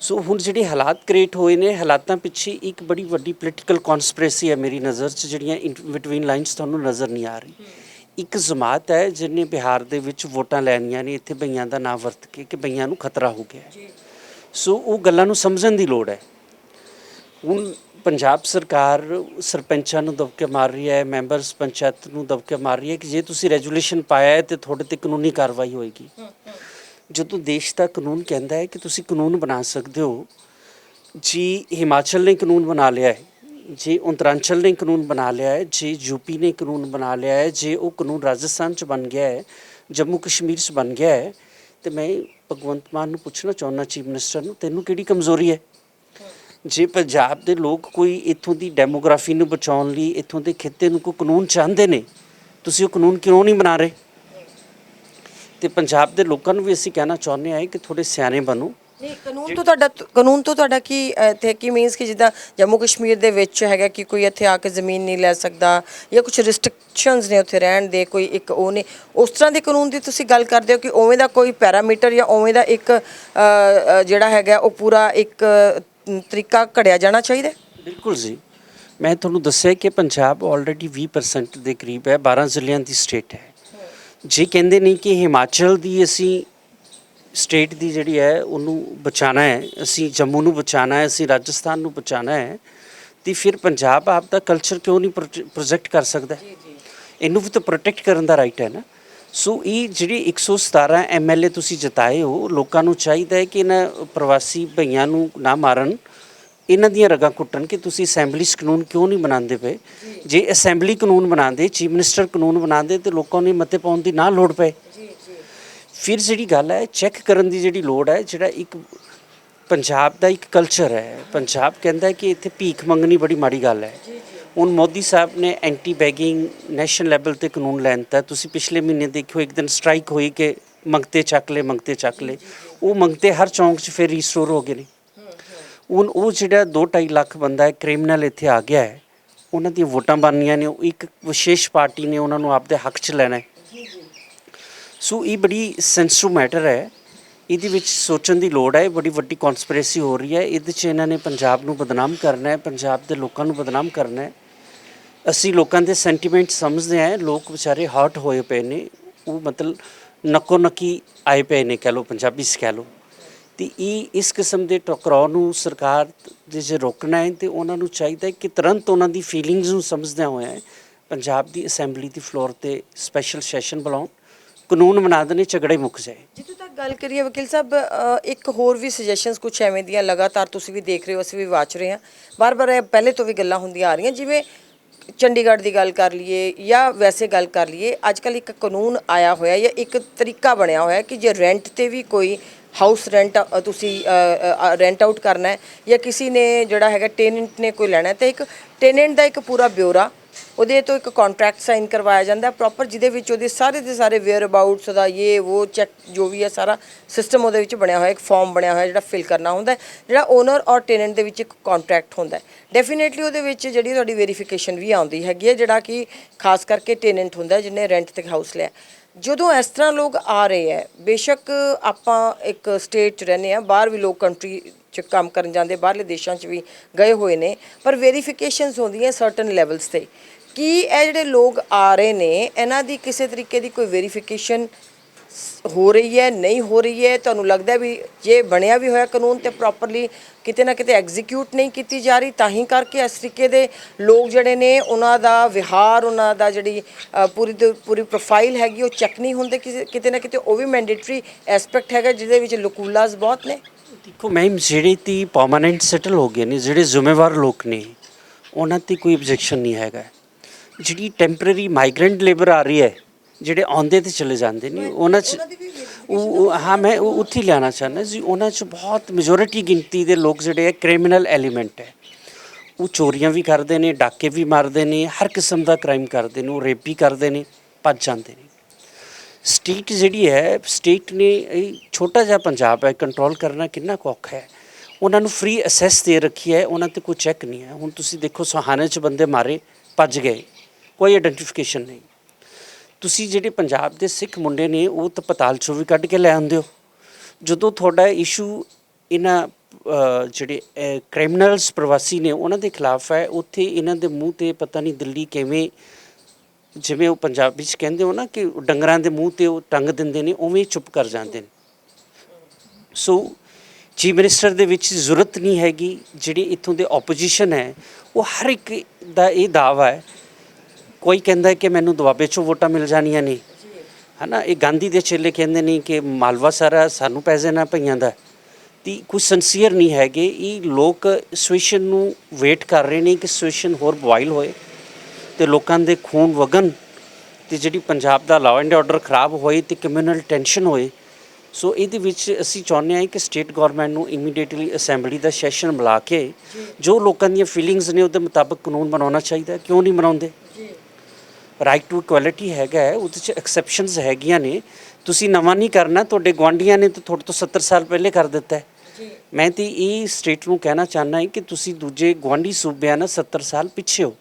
ਸੋ ਹੁਣ ਜਿਹੜੇ ਹਾਲਾਤ ਕ੍ਰੀਏਟ ਹੋਏ ਨੇ ਹਾਲਾਤਾਂ ਪਿੱਛੇ ਇੱਕ ਬੜੀ ਵੱਡੀ ਪੋਲੀਟੀਕਲ ਕਨਸਪੀਰੇਸੀ ਹੈ ਮੇਰੀ ਨਜ਼ਰ 'ਚ ਜਿਹੜੀਆਂ ਬਿਟਵੀਨ ਲਾਈਨਸ ਤੁਹਾਨੂੰ ਨਜ਼ਰ ਨਹੀਂ ਆ ਰਹੀ। ਇੱਕ ਜਮਾਤ ਹੈ ਜਿਹਨੇ ਬਿਹਾਰ ਦੇ ਵਿੱਚ ਵੋਟਾਂ ਲੈਣੀਆਂ ਨੇ ਇੱਥੇ ਬਈਆਂ ਦਾ ਨਾਮ ਵਰਤ ਕੇ ਕਿ ਬਈਆਂ ਨੂੰ ਖਤਰਾ ਹੋ ਗਿਆ ਹੈ। ਸੋ ਉਹ ਗੱਲਾਂ ਨੂੰ ਸਮਝਣ ਦੀ ਲੋੜ ਹੈ। ਹੁਣ ਪੰਜਾਬ ਸਰਕਾਰ ਸਰਪੰਚਾਂ ਨੂੰ ਦਬਕੇ ਮਾਰ ਰਹੀ ਹੈ, ਮੈਂਬਰਸ ਪੰਚਾਇਤ ਨੂੰ ਦਬਕੇ ਮਾਰ ਰਹੀ ਹੈ ਕਿ ਜੇ ਤੁਸੀਂ ਰੈਜੂਲੇਸ਼ਨ ਪਾਇਆ ਹੈ ਤੇ ਤੁਹਾਡੇ ਤੇ ਕਾਨੂੰਨੀ ਕਾਰਵਾਈ ਹੋਏਗੀ। ਜਦੋਂ ਦੇਸ਼ ਦਾ ਕਾਨੂੰਨ ਕਹਿੰਦਾ ਹੈ ਕਿ ਤੁਸੀਂ ਕਾਨੂੰਨ ਬਣਾ ਸਕਦੇ ਹੋ, ਜੀ ਹਿਮਾਚਲ ਨੇ ਕਾਨੂੰਨ ਬਣਾ ਲਿਆ ਹੈ, ਜੇ ਉਤਰਾਂਚਲ ਨੇ ਕਾਨੂੰਨ ਬਣਾ ਲਿਆ ਹੈ, ਜੇ ਯੂਪੀ ਨੇ ਕਾਨੂੰਨ ਬਣਾ ਲਿਆ ਹੈ, ਜੇ ਉਹ ਕਾਨੂੰਨ ਰਾਜਸਥਾਨ ਚ ਬਣ ਗਿਆ ਹੈ, ਜੰਮੂ ਕਸ਼ਮੀਰ ਚ ਬਣ ਗਿਆ ਹੈ ਤੇ ਮੈਂ ਭਗਵੰਤ ਮਾਨ ਨੂੰ ਪੁੱਛਣਾ ਚਾਹੁੰਦਾ ਚੀਫ ਮਿਨਿਸਟਰ ਨੂੰ, ਤੈਨੂੰ ਕਿਹੜੀ ਕਮਜ਼ੋਰੀ ਹੈ? ਜੇ ਪੰਜਾਬ ਦੇ ਲੋਕ ਕੋਈ ਇੱਥੋਂ ਦੀ ਡੈਮੋਗ੍ਰਾਫੀ ਨੂੰ ਬਚਾਉਣ ਲਈ ਇੱਥੋਂ ਦੇ ਖਿੱਤੇ ਨੂੰ ਕੋਈ ਕਾਨੂੰਨ ਚਾਹੁੰਦੇ ਨੇ, ਤੁਸੀਂ ਉਹ ਕਾਨੂੰਨ ਕਿਉਂ ਨਹੀਂ ਬਣਾ ਰਹੇ? ਤੇ ਪੰਜਾਬ ਦੇ ਲੋਕਾਂ ਨੂੰ ਵੀ ਅਸੀਂ ਕਹਿਣਾ ਚਾਹੁੰਦੇ ਹਾਂ ਕਿ ਥੋੜੇ ਸਿਆਣੇ ਬਣੋ ਨਹੀਂ ਕਾਨੂੰਨ ਤੋਂ ਤੁਹਾਡਾ ਕਾਨੂੰਨ ਤੋਂ ਤੁਹਾਡਾ ਕੀ ਇੱਥੇ ਕੀ ਮੀਨਸ ਕਿ ਜਿੱਦਾਂ ਜੰਮੂ ਕਸ਼ਮੀਰ ਦੇ ਵਿੱਚ ਹੈਗਾ ਕਿ ਕੋਈ ਇੱਥੇ ਆ ਕੇ ਜ਼ਮੀਨ ਨਹੀਂ ਲੈ ਸਕਦਾ ਜਾਂ ਕੁਝ ਰਿਸਟ੍ਰਿਕਸ਼ਨਸ ਨੇ ਉੱਥੇ ਰਹਿਣ ਦੇ ਕੋਈ ਇੱਕ ਉਹ ਨੇ ਉਸ ਤਰ੍ਹਾਂ ਦੇ ਕਾਨੂੰਨ ਦੀ ਤੁਸੀਂ ਗੱਲ ਕਰਦੇ ਹੋ ਕਿ ਉਵੇਂ ਦਾ ਕੋਈ ਪੈਰਾਮੀਟਰ ਜਾਂ ਉਵੇਂ ਦਾ ਇੱਕ ਜਿਹੜਾ ਹੈਗਾ ਉਹ ਪੂਰਾ ਇੱਕ ਤਰੀਕਾ ਘੜਿਆ ਜਾਣਾ ਚਾਹੀਦਾ? ਬਿਲਕੁਲ ਜੀ ਮੈਂ ਤੁਹਾਨੂੰ ਦੱਸਿਆ ਕਿ ਪੰਜਾਬ ਆਲਰੇਡੀ 20% ਦੇ ਕਰੀਬ ਹੈ 12 ਜ਼ਿਲ੍ਹਿਆਂ ਦੀ ਸਟੇਟ ਹੈ ਜੇ ਕਹਿੰਦੇ ਨਹੀਂ ਕਿ ਹਿਮਾਚਲ ਦੀ ਅਸੀਂ ਸਟੇਟ ਦੀ ਜਿਹੜੀ ਹੈ ਉਹਨੂੰ ਬਚਾਣਾ ਹੈ ਅਸੀਂ ਜੰਮੂ ਨੂੰ ਬਚਾਣਾ ਹੈ ਅਸੀਂ ਰਾਜਸਥਾਨ ਨੂੰ ਬਚਾਣਾ ਹੈ ਤੇ ਫਿਰ ਪੰਜਾਬ ਆਪ ਦਾ ਕਲਚਰ ਕਿਉਂ ਨਹੀਂ ਪ੍ਰੋਜੈਕਟ ਕਰ ਸਕਦਾ ਇਹਨੂੰ ਵੀ ਤਾਂ ਪ੍ਰੋਟੈਕਟ ਕਰਨ ਦਾ ਰਾਈਟ ਹੈ ਨਾ। ਸੋ ਇਹ ਜਿਹੜੀ 117 ਐਮਐਲਏ ਤੁਸੀਂ ਜਿਤਾਏ ਹੋ ਲੋਕਾਂ ਨੂੰ ਚਾਹੀਦਾ ਹੈ ਕਿ ਇਹਨਾਂ ਪ੍ਰਵਾਸੀ ਭਈਆਂ ਨੂੰ ਨਾ ਮਾਰਨ ਇਹਨਾਂ ਦੀਆਂ ਰਗਾਂ ਕੁੱਟਣ ਕਿ ਤੁਸੀਂ ਅਸੈਂਬਲੀ 'ਚ ਕਾਨੂੰਨ ਕਿਉਂ ਨਹੀਂ ਬਣਾਉਂਦੇ ਪਏ? ਜੇ। ਅਸੈਂਬਲੀ ਕਾਨੂੰਨ ਬਣਾਉਂਦੇ ਚੀਫ ਮਿਨਿਸਟਰ ਕਾਨੂੰਨ ਬਣਾਉਂਦੇ ਤੇ ਲੋਕਾਂ ਨੂੰ ਮਤੇ ਪਾਉਣ ਦੀ ਨਾ ਲੋੜ ਪਏ। ਫਿਰ ਜਿਹੜੀ ਗੱਲ ਹੈ ਚੈੱਕ ਕਰਨ ਦੀ ਜਿਹੜੀ ਲੋੜ ਹੈ ਜਿਹੜਾ ਇੱਕ ਪੰਜਾਬ ਦਾ ਇੱਕ ਕਲਚਰ ਹੈ ਪੰਜਾਬ ਕਹਿੰਦਾ ਕਿ ਇੱਥੇ ਭੀਖ ਮੰਗਣੀ ਬੜੀ ਮਾੜੀ ਗੱਲ ਹੈ। ਹੁਣ ਮੋਦੀ ਸਾਹਿਬ ਨੇ ਐਂਟੀ ਬੈਗਿੰਗ ਨੈਸ਼ਨਲ ਲੈਵਲ ਤੇ ਕਾਨੂੰਨ ਲੈਣਤਾ ਤੁਸੀਂ ਪਿਛਲੇ ਮਹੀਨੇ ਦੇਖਿਓ ਇੱਕ ਦਿਨ ਸਟ੍ਰਾਈਕ ਹੋਈ ਕਿ ਮੰਗਤੇ ਚੱਕ ਲੈ ਮੰਗਤੇ ਚੱਕ ਲੈ ਉਹ ਮੰਗਤੇ ਹਰ ਚੌਂਕ 'ਚ ਫਿਰ ਰੀਸਟੋਰ ਹੋ ਗਏ ਨੇ। ਹੁਣ ਉਹ ਜਿਹੜਾ 2.5 ਲੱਖ ਬੰਦਾ ਹੈ ਕ੍ਰਿਮੀਨਲ ਇੱਥੇ ਆ ਗਿਆ ਹੈ ਉਹਨਾਂ ਦੀਆਂ ਵੋਟਾਂ ਬਣਨੀਆਂ ਨੇ। ਉਹ ਇੱਕ ਵਿਸ਼ੇਸ਼ ਪਾਰਟੀ ਨੇ ਉਹਨਾਂ ਨੂੰ ਆਪਦੇ ਹੱਕ 'ਚ ਲੈਣਾ ਹੈ। ਸੋ ਇਹ ਬੜੀ ਸੈਂਸਿਟਿਵ ਮੈਟਰ ਹੈ। ਇਹਦੇ ਵਿੱਚ ਸੋਚਣ ਦੀ ਲੋੜ ਹੈ, ਬੜੀ ਵੱਡੀ ਕਨਸਪੀਰੇਸੀ ਹੋ ਰਹੀ ਹੈ। ਇਹਦੇ 'ਚ ਇਹਨਾਂ ਨੇ ਪੰਜਾਬ ਨੂੰ ਬਦਨਾਮ ਕਰਨਾ ਹੈ, ਪੰਜਾਬ ਦੇ ਲੋਕਾਂ ਨੂੰ ਬਦਨਾਮ ਕਰਨਾ ਹੈ। ਅਸੀਂ ਲੋਕਾਂ ਦੇ ਸੈਂਟੀਮੈਂਟ ਸਮਝਦੇ ਹਾਂ, ਲੋਕ ਵਿਚਾਰੇ ਹਰਟ ਹੋਏ ਪਏ ਨੇ। ਉਹ ਮਤਲਬ ਨੱਕੋ ਨੱਕੀ ਆਏ ਪਏ ਨੇ, ਕਹ ਲਓ, ਪੰਜਾਬੀ 'ਚ ਕਹਿ ਲਓ। ਤੇ ਇਹ ਇਸ ਕਿਸਮ ਦੇ ਟਕਰਾਅ ਨੂੰ ਸਰਕਾਰ ਦੇ ਜੇ ਰੋਕਣਾ ਹੈ, ਤੇ ਉਹਨਾਂ ਨੂੰ ਚਾਹੀਦਾ ਕਿ ਤੁਰੰਤ ਉਹਨਾਂ ਦੀ ਫੀਲਿੰਗਸ ਨੂੰ ਸਮਝਦਿਆਂ ਹੋਇਆ ਪੰਜਾਬ ਦੀ ਅਸੈਂਬਲੀ ਦੀ ਫਲੋਰ ਤੇ ਸਪੈਸ਼ਲ ਸੈਸ਼ਨ ਬੁਲਾਉਣ। ਕਾਨੂੰਨ ਬਣਾ ਦੇਣੇ, ਝਗੜੇ ਮੁੱਕ ਜਾਏ। ਜਿੱਥੋਂ ਤੱਕ ਗੱਲ ਕਰੀਏ ਵਕੀਲ ਸਾਹਿਬ ਇੱਕ ਹੋਰ ਵੀ ਸੁਜੈਸ਼ਨਸ ਕੁਝ ਐਵੇਂ ਦੀਆਂ ਲਗਾਤਾਰ ਤੁਸੀਂ ਵੀ ਦੇਖ ਰਹੇ ਹੋ, ਅਸੀਂ ਵੀ ਵਾਚ ਰਹੇ ਹਾਂ। ਬਾਰ-ਬਾਰ ਇਹ ਪਹਿਲੇ ਤੋਂ ਵੀ ਗੱਲਾਂ ਹੁੰਦੀਆਂ ਆ ਰਹੀਆਂ, ਜਿਵੇਂ ਚੰਡੀਗੜ੍ਹ ਦੀ ਗੱਲ ਕਰ ਲਈਏ ਜਾਂ ਵੈਸੇ ਗੱਲ ਕਰ ਲਈਏ ਅੱਜ ਕੱਲ ਇੱਕ ਕਾਨੂੰਨ ਆਇਆ ਹੋਇਆ ਜਾਂ ਇੱਕ ਤਰੀਕਾ ਬਣਿਆ ਹੋਇਆ ਕਿ ਜੇ ਰੈਂਟ ਤੇ ਵੀ ਕੋਈ ਹਾਊਸ ਰੈਂਟ ਤੁਸੀਂ ਰੈਂਟ ਆਊਟ ਕਰਨਾ ਹੈ ਜਾਂ ਕਿਸੇ ਨੇ ਜਿਹੜਾ ਹੈਗਾ ਟੈਨੈਂਟ ਨੇ ਕੋਈ ਲੈਣਾ ਹੈ, ਤੇ ਇੱਕ ਟੈਨੈਂਟ ਦਾ ਇੱਕ ਪੂਰਾ ਬਿਊਰਾ ਉਹਦੇ ਤੋਂ ਇੱਕ ਕੰਟਰੈਕਟ ਸਾਈਨ ਕਰਵਾਇਆ ਜਾਂਦਾ ਪ੍ਰੋਪਰ ਜਿਹਦੇ ਵਿੱਚ ਉਹਦੇ ਸਾਰੇ ਦੇ ਸਾਰੇ ਵੇਅਰ ਅਬਾਊਟਸ ਦਾ ਇਹ ਉਹ ਚੈੱਕ ਜੋ ਵੀ ਹੈ ਸਾਰਾ ਸਿਸਟਮ ਉਹਦੇ ਵਿੱਚ ਬਣਿਆ ਹੋਇਆ, ਇੱਕ ਫਾਰਮ ਬਣਿਆ ਹੋਇਆ ਜਿਹੜਾ ਫਿਲ ਕਰਨਾ ਹੁੰਦਾ ਜਿਹੜਾ ਓਨਰ ਔਰ ਟੈਨੈਂਟ ਦੇ ਵਿੱਚ ਇੱਕ ਕੰਟਰੈਕਟ ਹੁੰਦਾ ਹੈ। ਡੈਫੀਨੇਟਲੀ ਉਹਦੇ ਵਿੱਚ ਜਿਹੜੀ ਤੁਹਾਡੀ ਵੈਰੀਫਿਕੇਸ਼ਨ ਵੀ ਆਉਂਦੀ ਹੈਗੀ ਹੈ, ਜਿਹੜਾ ਕਿ ਖਾਸ ਕਰਕੇ ਟੈਨੈਂਟ ਹੁੰਦਾ ਜਿਹਨੇ ਰੈਂਟ ਤੇ ਹਾਊਸ ਲਿਆ ਜਦੋਂ ਇਸ ਤਰ੍ਹਾਂ ਲੋਕ ਆ ਰਹੇ ਹੈ, ਬੇਸ਼ੱਕ ਆਪਾਂ ਇੱਕ ਸਟੇਟ 'ਚ ਰਹਿੰਦੇ ਆ ਬਾਹਰ ਵੀ ਲੋਕ ਕੰਟਰੀ 'ਚ ਕੰਮ ਕਰਨ ਜਾਂਦੇ, ਬਾਹਰਲੇ ਦੇਸ਼ਾਂ 'ਚ ਵੀ ਗਏ ਹੋਏ ਨੇ, ਪਰ ਵੈਰੀਫਿਕੇਸ਼ਨਸ ਹੁੰਦੀਆਂ ਸਰਟਨ ਲੈਵਲਸ ਤੇ। ਕੀ ਇਹ ਜਿਹੜੇ ਲੋਕ ਆ ਰਹੇ ਨੇ, ਇਹਨਾਂ ਦੀ ਕਿਸੇ ਤਰੀਕੇ ਦੀ ਕੋਈ ਵੈਰੀਫਿਕੇਸ਼ਨ ਹੋ ਰਹੀ ਹੈ, ਨਹੀਂ ਹੋ ਰਹੀ ਹੈ, ਤੁਹਾਨੂੰ ਲੱਗਦਾ ਵੀ ਜੇ ਬਣਿਆ ਵੀ ਹੋਇਆ ਕਾਨੂੰਨ ਤੇ ਪ੍ਰੋਪਰਲੀ ਕਿਤੇ ਨਾ ਕਿਤੇ ਐਗਜ਼ੀਕਿਊਟ ਨਹੀਂ ਕੀਤੀ ਜਾ ਰਹੀ, ਤਾਂ ਹੀ ਕਰਕੇ ਇਸ ਤਰੀਕੇ ਦੇ ਲੋਕ ਜਿਹੜੇ ਨੇ ਉਹਨਾਂ ਦਾ ਵਿਹਾਰ, ਉਹਨਾਂ ਦਾ ਜਿਹੜੀ ਪੂਰੀ ਦੀ, ਪੂਰੀ ਪ੍ਰੋਫਾਈਲ ਹੈਗੀ, ਉਹ ਚੈੱਕ ਨਹੀਂ ਹੁੰਦੇ ਕਿਸੇ- ਕਿਤੇ ਨਾ ਕਿਤੇ, ਉਹ ਵੀ ਮੈਂਡੇਟਰੀ ਐਸਪੈਕਟ ਹੈਗਾ ਜਿਹਦੇ ਵਿੱਚ ਲਕੂਲਾਸ ਬਹੁਤ ਨੇ। ਦੇਖੋ ਮੈਮ ਜਿਹੜੇ ਤੀ ਪਰਮਾਨੈਂਟ ਸੈਟਲ ਹੋ ਗਏ ਨੇ, ਜਿਹੜੇ ਜ਼ਿੰਮੇਵਾਰ ਲੋਕ ਨੇ, ਉਹਨਾਂ ਤੇ ਕੋਈ ਆਬਜੈਕਸ਼ਨ ਨਹੀਂ ਹੈਗਾ। ਜਿਹੜੀ ਟੈਂਪਰੇਰੀ ਮਾਈਗ੍ਰੈਂਟ ਲੇਬਰ ਆ ਰਹੀ ਹੈ ਜਿਹੜੇ ਆਉਂਦੇ ਤੇ ਚਲੇ ਜਾਂਦੇ ਨੇ ਉਹਨਾਂ 'ਚ ਉਹ ਹਾਂ ਮੈਂ ਉਹ ਉੱਥੇ ਹੀ ਲਿਆਉਣਾ ਚਾਹੁੰਦਾ ਜੀ ਉਹਨਾਂ 'ਚ ਬਹੁਤ ਮੈਜੋਰਿਟੀ ਗਿਣਤੀ ਦੇ ਲੋਕ ਜਿਹੜੇ ਹੈ ਕ੍ਰਿਮੀਨਲ ਐਲੀਮੈਂਟ ਹੈ। ਉਹ ਚੋਰੀਆਂ ਵੀ ਕਰਦੇ ਨੇ ਡਾਕੇ ਵੀ ਮਾਰਦੇ ਨੇ ਹਰ ਕਿਸਮ ਦਾ ਕ੍ਰਾਈਮ ਕਰਦੇ ਨੇ ਉਹ ਰੇਪ ਵੀ ਕਰਦੇ ਨੇ ਭੱਜ ਜਾਂਦੇ ਨੇ। ਸਟੇਟ ਜਿਹੜੀ ਹੈ ਸਟੇਟ ਨੇ ਇਹ ਛੋਟਾ ਜਿਹਾ ਪੰਜਾਬ ਹੈ ਕੰਟਰੋਲ ਕਰਨਾ ਕਿੰਨਾ ਔਖਾ ਹੈ। ਉਹਨਾਂ ਨੂੰ ਫ੍ਰੀ ਅਸੈਸ ਦੇ ਰੱਖੀ ਹੈ ਉਹਨਾਂ ਤੇ ਕੋਈ ਚੈੱਕ ਨਹੀਂ ਹੈ। ਹੁਣ ਤੁਸੀਂ ਦੇਖੋ ਸੁਹਾਣੇ 'ਚ ਬੰਦੇ ਮਾਰੇ ਭੱਜ ਗਏ। ਕੋਈ ਆਇਡੈਂਟੀਫਿਕੇਸ਼ਨ ਨਹੀਂ। ਤੁਸੀਂ ਜਿਹੜੇ ਪੰਜਾਬ ਦੇ ਸਿੱਖ ਮੁੰਡੇ ਨੇ, ਉਹ ਤਾਂ ਪਤਾਲ ਚੋਂ ਵੀ ਕੱਢ ਕੇ ਲੈ ਆਉਂਦੇ ਹੋ। ਜਦੋਂ ਤੁਹਾਡਾ ਇਸ਼ੂ ਇਹਨਾਂ ਜਿਹੜੇ ਕ੍ਰਿਮੀਨਲਸ ਪ੍ਰਵਾਸੀ ਨੇ, ਉਹਨਾਂ ਦੇ ਖਿਲਾਫ ਹੈ, ਉੱਥੇ ਇਹਨਾਂ ਦੇ ਮੂੰਹ ਤੇ ਪਤਾ ਨਹੀਂ ਦਿੱਲੀ ਕਿਵੇਂ, ਜਿਵੇਂ ਉਹ ਪੰਜਾਬੀ ਚ ਕਹਿੰਦੇ ਹੋ ਨਾ ਕਿ ਡੰਗਰਾਂ ਦੇ ਮੂੰਹ ਤੇ ਉਹ ਟੰਗ ਦਿੰਦੇ ਨੇ, ਉਵੇਂ ਚੁੱਪ ਕਰ ਜਾਂਦੇ ਨੇ। ਸੋ, ਚੀਫ ਮਿਨਿਸਟਰ ਦੇ ਵਿੱਚ ਜ਼ਰੂਰਤ ਨਹੀਂ ਹੈਗੀ, ਜਿਹੜੀ ਇੱਥੋਂ ਦੇ ਆਪੋਜੀਸ਼ਨ ਹੈ, ਉਹ ਹਰ ਇੱਕ ਦਾ ਇਹ ਦਾਵਾ ਹੈ ਕੋਈ ਕਹਿੰਦਾ ਕਿ ਮੈਨੂੰ ਦੁਆਬੇ ਚੋਂ ਵੋਟਾਂ ਮਿਲ ਜਾਣੀਆਂ ਨੇ। ਹਨਾ, ਇਹ ਗਾਂਧੀ ਦੇ ਚੇਲੇ ਕਹਿੰਦੇ ਨੇ ਕਿ ਮਾਲਵਾ ਸਾਰਾ ਸਾਨੂੰ ਪੈ ਜਾਣਾ ਪਈਆਂ ਦਾ। ਤੀ ਕੁਝ ਸਿੰਸੀਅਰ ਨਹੀਂ ਹੈਗੇ, ਇਹ ਲੋਕ ਸਿਚੁਏਸ਼ਨ ਨੂੰ ਵੇਟ ਕਰ ਰਹੇ ਨੇ ਕਿ ਸਿਚੁਏਸ਼ਨ ਹੋਰ ਬੋਇਲ ਹੋਏ ਤੇ ਲੋਕਾਂ ਦੇ ਖੂਨ ਵਗਣ ਤੇ ਜਿਹੜੀ ਪੰਜਾਬ ਦਾ ਲਾਅ ਐਂਡ ਆਰਡਰ ਖਰਾਬ ਹੋਏ ਤੇ ਕਮਿਊਨਲ ਟੈਂਸ਼ਨ ਹੋਏ। ਸੋ ਇਹਦੇ ਵਿੱਚ ਅਸੀਂ ਚਾਹੁੰਦੇ ਹਾਂ ਕਿ ਸਟੇਟ ਗਵਰਨਮੈਂਟ ਨੂੰ ਇਮੀਡੀਏਟਲੀ ਅਸੈਂਬਲੀ ਦਾ ਸੈਸ਼ਨ ਬੁਲਾ ਕੇ ਜੋ ਲੋਕਾਂ ਦੀਆਂ ਫੀਲਿੰਗਸ ਨੇ ਉਹਦੇ ਮੁਤਾਬਕ ਕਾਨੂੰਨ ਬਣਾਉਣਾ ਚਾਹੀਦਾ, ਕਿਉਂ ਨਹੀਂ ਬਣਾਉਂਦੇ? ਰਾਈਟ ਟੂ ਇਕੁਐਲਿਟੀ ਹੈਗਾ ਹੈ, ਉਹਦੇ ਚ ਐਕਸੈਪਸ਼ਨਸ ਹੈਗੀਆਂ ਨੇ। ਤੁਸੀਂ ਨਵਾਂ ਨਹੀਂ ਕਰਨਾ ਤੁਹਾਡੇ ਗਵਾਂਢੀਆਂ ਨੇ ਤਾਂ ਤੁਹਾਡੇ ਤੋਂ 70 ਸਾਲ ਪਹਿਲੇ ਕਰ ਦਿੱਤਾ ਹੈ। ਮੈਂ ਤੇ ਇਹ ਸਟੇਟ ਨੂੰ ਕਹਿਣਾ ਚਾਹੁੰਦਾ ਹਾਂ ਕਿ ਤੁਸੀਂ ਦੂਜੇ ਗਵਾਂਢੀ ਸੂਬਿਆਂ ਨਾਲ 70 ਸਾਲ ਪਿੱਛੇ ਹੋ।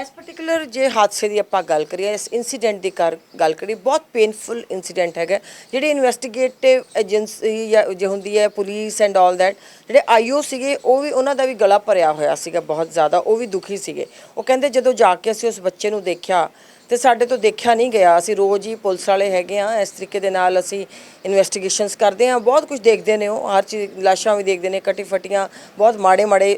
ਇਸ ਪਾਰਟਿਕੂਲਰ ਜੇ ਹਾਦਸੇ ਦੀ ਆਪਾਂ ਗੱਲ ਕਰੀਏ ਇਸ ਇਨਸੀਡੈਂਟ ਦੀ ਕਰ ਗੱਲ ਕਰੀਏ ਬਹੁਤ ਪੇਨਫੁਲ ਇਨਸੀਡੈਂਟ ਹੈਗਾ ਜਿਹੜੇ ਇਨਵੈਸਟੀਗੇਟਿਵ ਏਜੰਸੀ ਜਾਂ ਜੇ ਹੁੰਦੀ ਹੈ ਪੁਲਿਸ ਐਂਡ ਆਲ ਦੈਟ ਜਿਹੜੇ ਆਈਓ ਸੀਗੇ ਉਹ ਵੀ ਉਹਨਾਂ ਦਾ ਵੀ ਗਲਾ ਭਰਿਆ ਹੋਇਆ ਸੀਗਾ ਬਹੁਤ ਜ਼ਿਆਦਾ ਉਹ ਵੀ ਦੁਖੀ ਸੀਗੇ। ਉਹ ਕਹਿੰਦੇ ਜਦੋਂ ਜਾ ਕੇ ਅਸੀਂ ਉਸ ਬੱਚੇ ਨੂੰ ਦੇਖਿਆ ਤੇ ਸਾਡੇ ਤੋਂ ਦੇਖਿਆ ਨਹੀਂ ਗਿਆ। ਅਸੀਂ ਰੋਜ਼ ਹੀ ਪੁਲਿਸ ਵਾਲੇ ਹੈਗੇ ਆ ਇਸ ਤਰੀਕੇ ਦੇ ਨਾਲ ਅਸੀਂ ਇਨਵੈਸਟੀਗੇਸ਼ਨਸ ਕਰਦੇ ਆ ਬਹੁਤ ਕੁਝ ਦੇਖਦੇ ਨੇ ਉਹ। ਹਰ ਚੀਜ਼, ਲਾਸ਼ਾਂ ਵੀ ਦੇਖਦੇ ਨੇ, ਕਟੀ ਫਟੀਆਂ, ਬਹੁਤ ਮਾੜੇ ਮਾੜੇ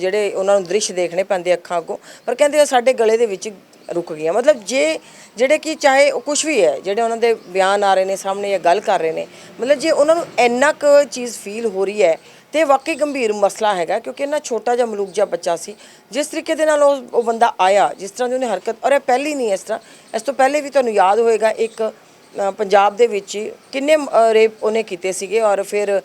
ਜਿਹੜੇ ਉਹਨਾਂ ਨੂੰ ਦ੍ਰਿਸ਼ ਦੇਖਣੇ ਪੈਂਦੇ ਅੱਖਾਂ ਅੱਗੋਂ। ਪਰ ਕਹਿੰਦੇ ਆ ਸਾਡੇ ਗਲੇ ਦੇ ਵਿੱਚ ਰੁਕ ਗਈਆਂ। ਮਤਲਬ ਜੇ, ਜਿਹੜੇ ਕਿ ਚਾਹੇ ਉਹ ਕੁਝ ਵੀ ਹੈ, ਜਿਹੜੇ ਉਹਨਾਂ ਦੇ ਬਿਆਨ ਆ ਰਹੇ ਨੇ, ਸਾਹਮਣੇ ਜਾਂ ਗੱਲ ਕਰ ਰਹੇ ਨੇ, ਮਤਲਬ ਜੇ ਉਹਨਾਂ ਨੂੰ ਇੰਨਾ ਕੁ ਚੀਜ਼ ਫੀਲ ਹੋ ਰਹੀ ਹੈ ਤੇ ਵਾਕਈ ਗੰਭੀਰ ਮਸਲਾ ਹੈਗਾ, ਕਿਉਂਕਿ ਇੰਨਾ ਛੋਟਾ ਜਿਹਾ ਮਲੂਕ ਜਿਹਾ ਬੱਚਾ ਸੀ, ਜਿਸ ਤਰੀਕੇ ਦੇ ਨਾਲ ਉਹ ਉਹ ਬੰਦਾ ਆਇਆ, ਜਿਸ ਤਰ੍ਹਾਂ ਦੀ ਉਹਨੇ ਹਰਕਤ ਔਰ ਇਹ ਪਹਿਲੀ ਨਹੀਂ ਇਸ ਤਰ੍ਹਾਂ, ਇਸ ਤੋਂ ਪਹਿਲੇ ਵੀ ਤੁਹਾਨੂੰ ਯਾਦ ਹੋਏਗਾ ਇੱਕ ਪੰਜਾਬ ਦੇ ਵਿੱਚ ਕਿੰਨੇ ਰੇਪ ਉਹਨੇ ਕੀਤੇ ਸੀਗੇ ਔਰ ਫਿਰ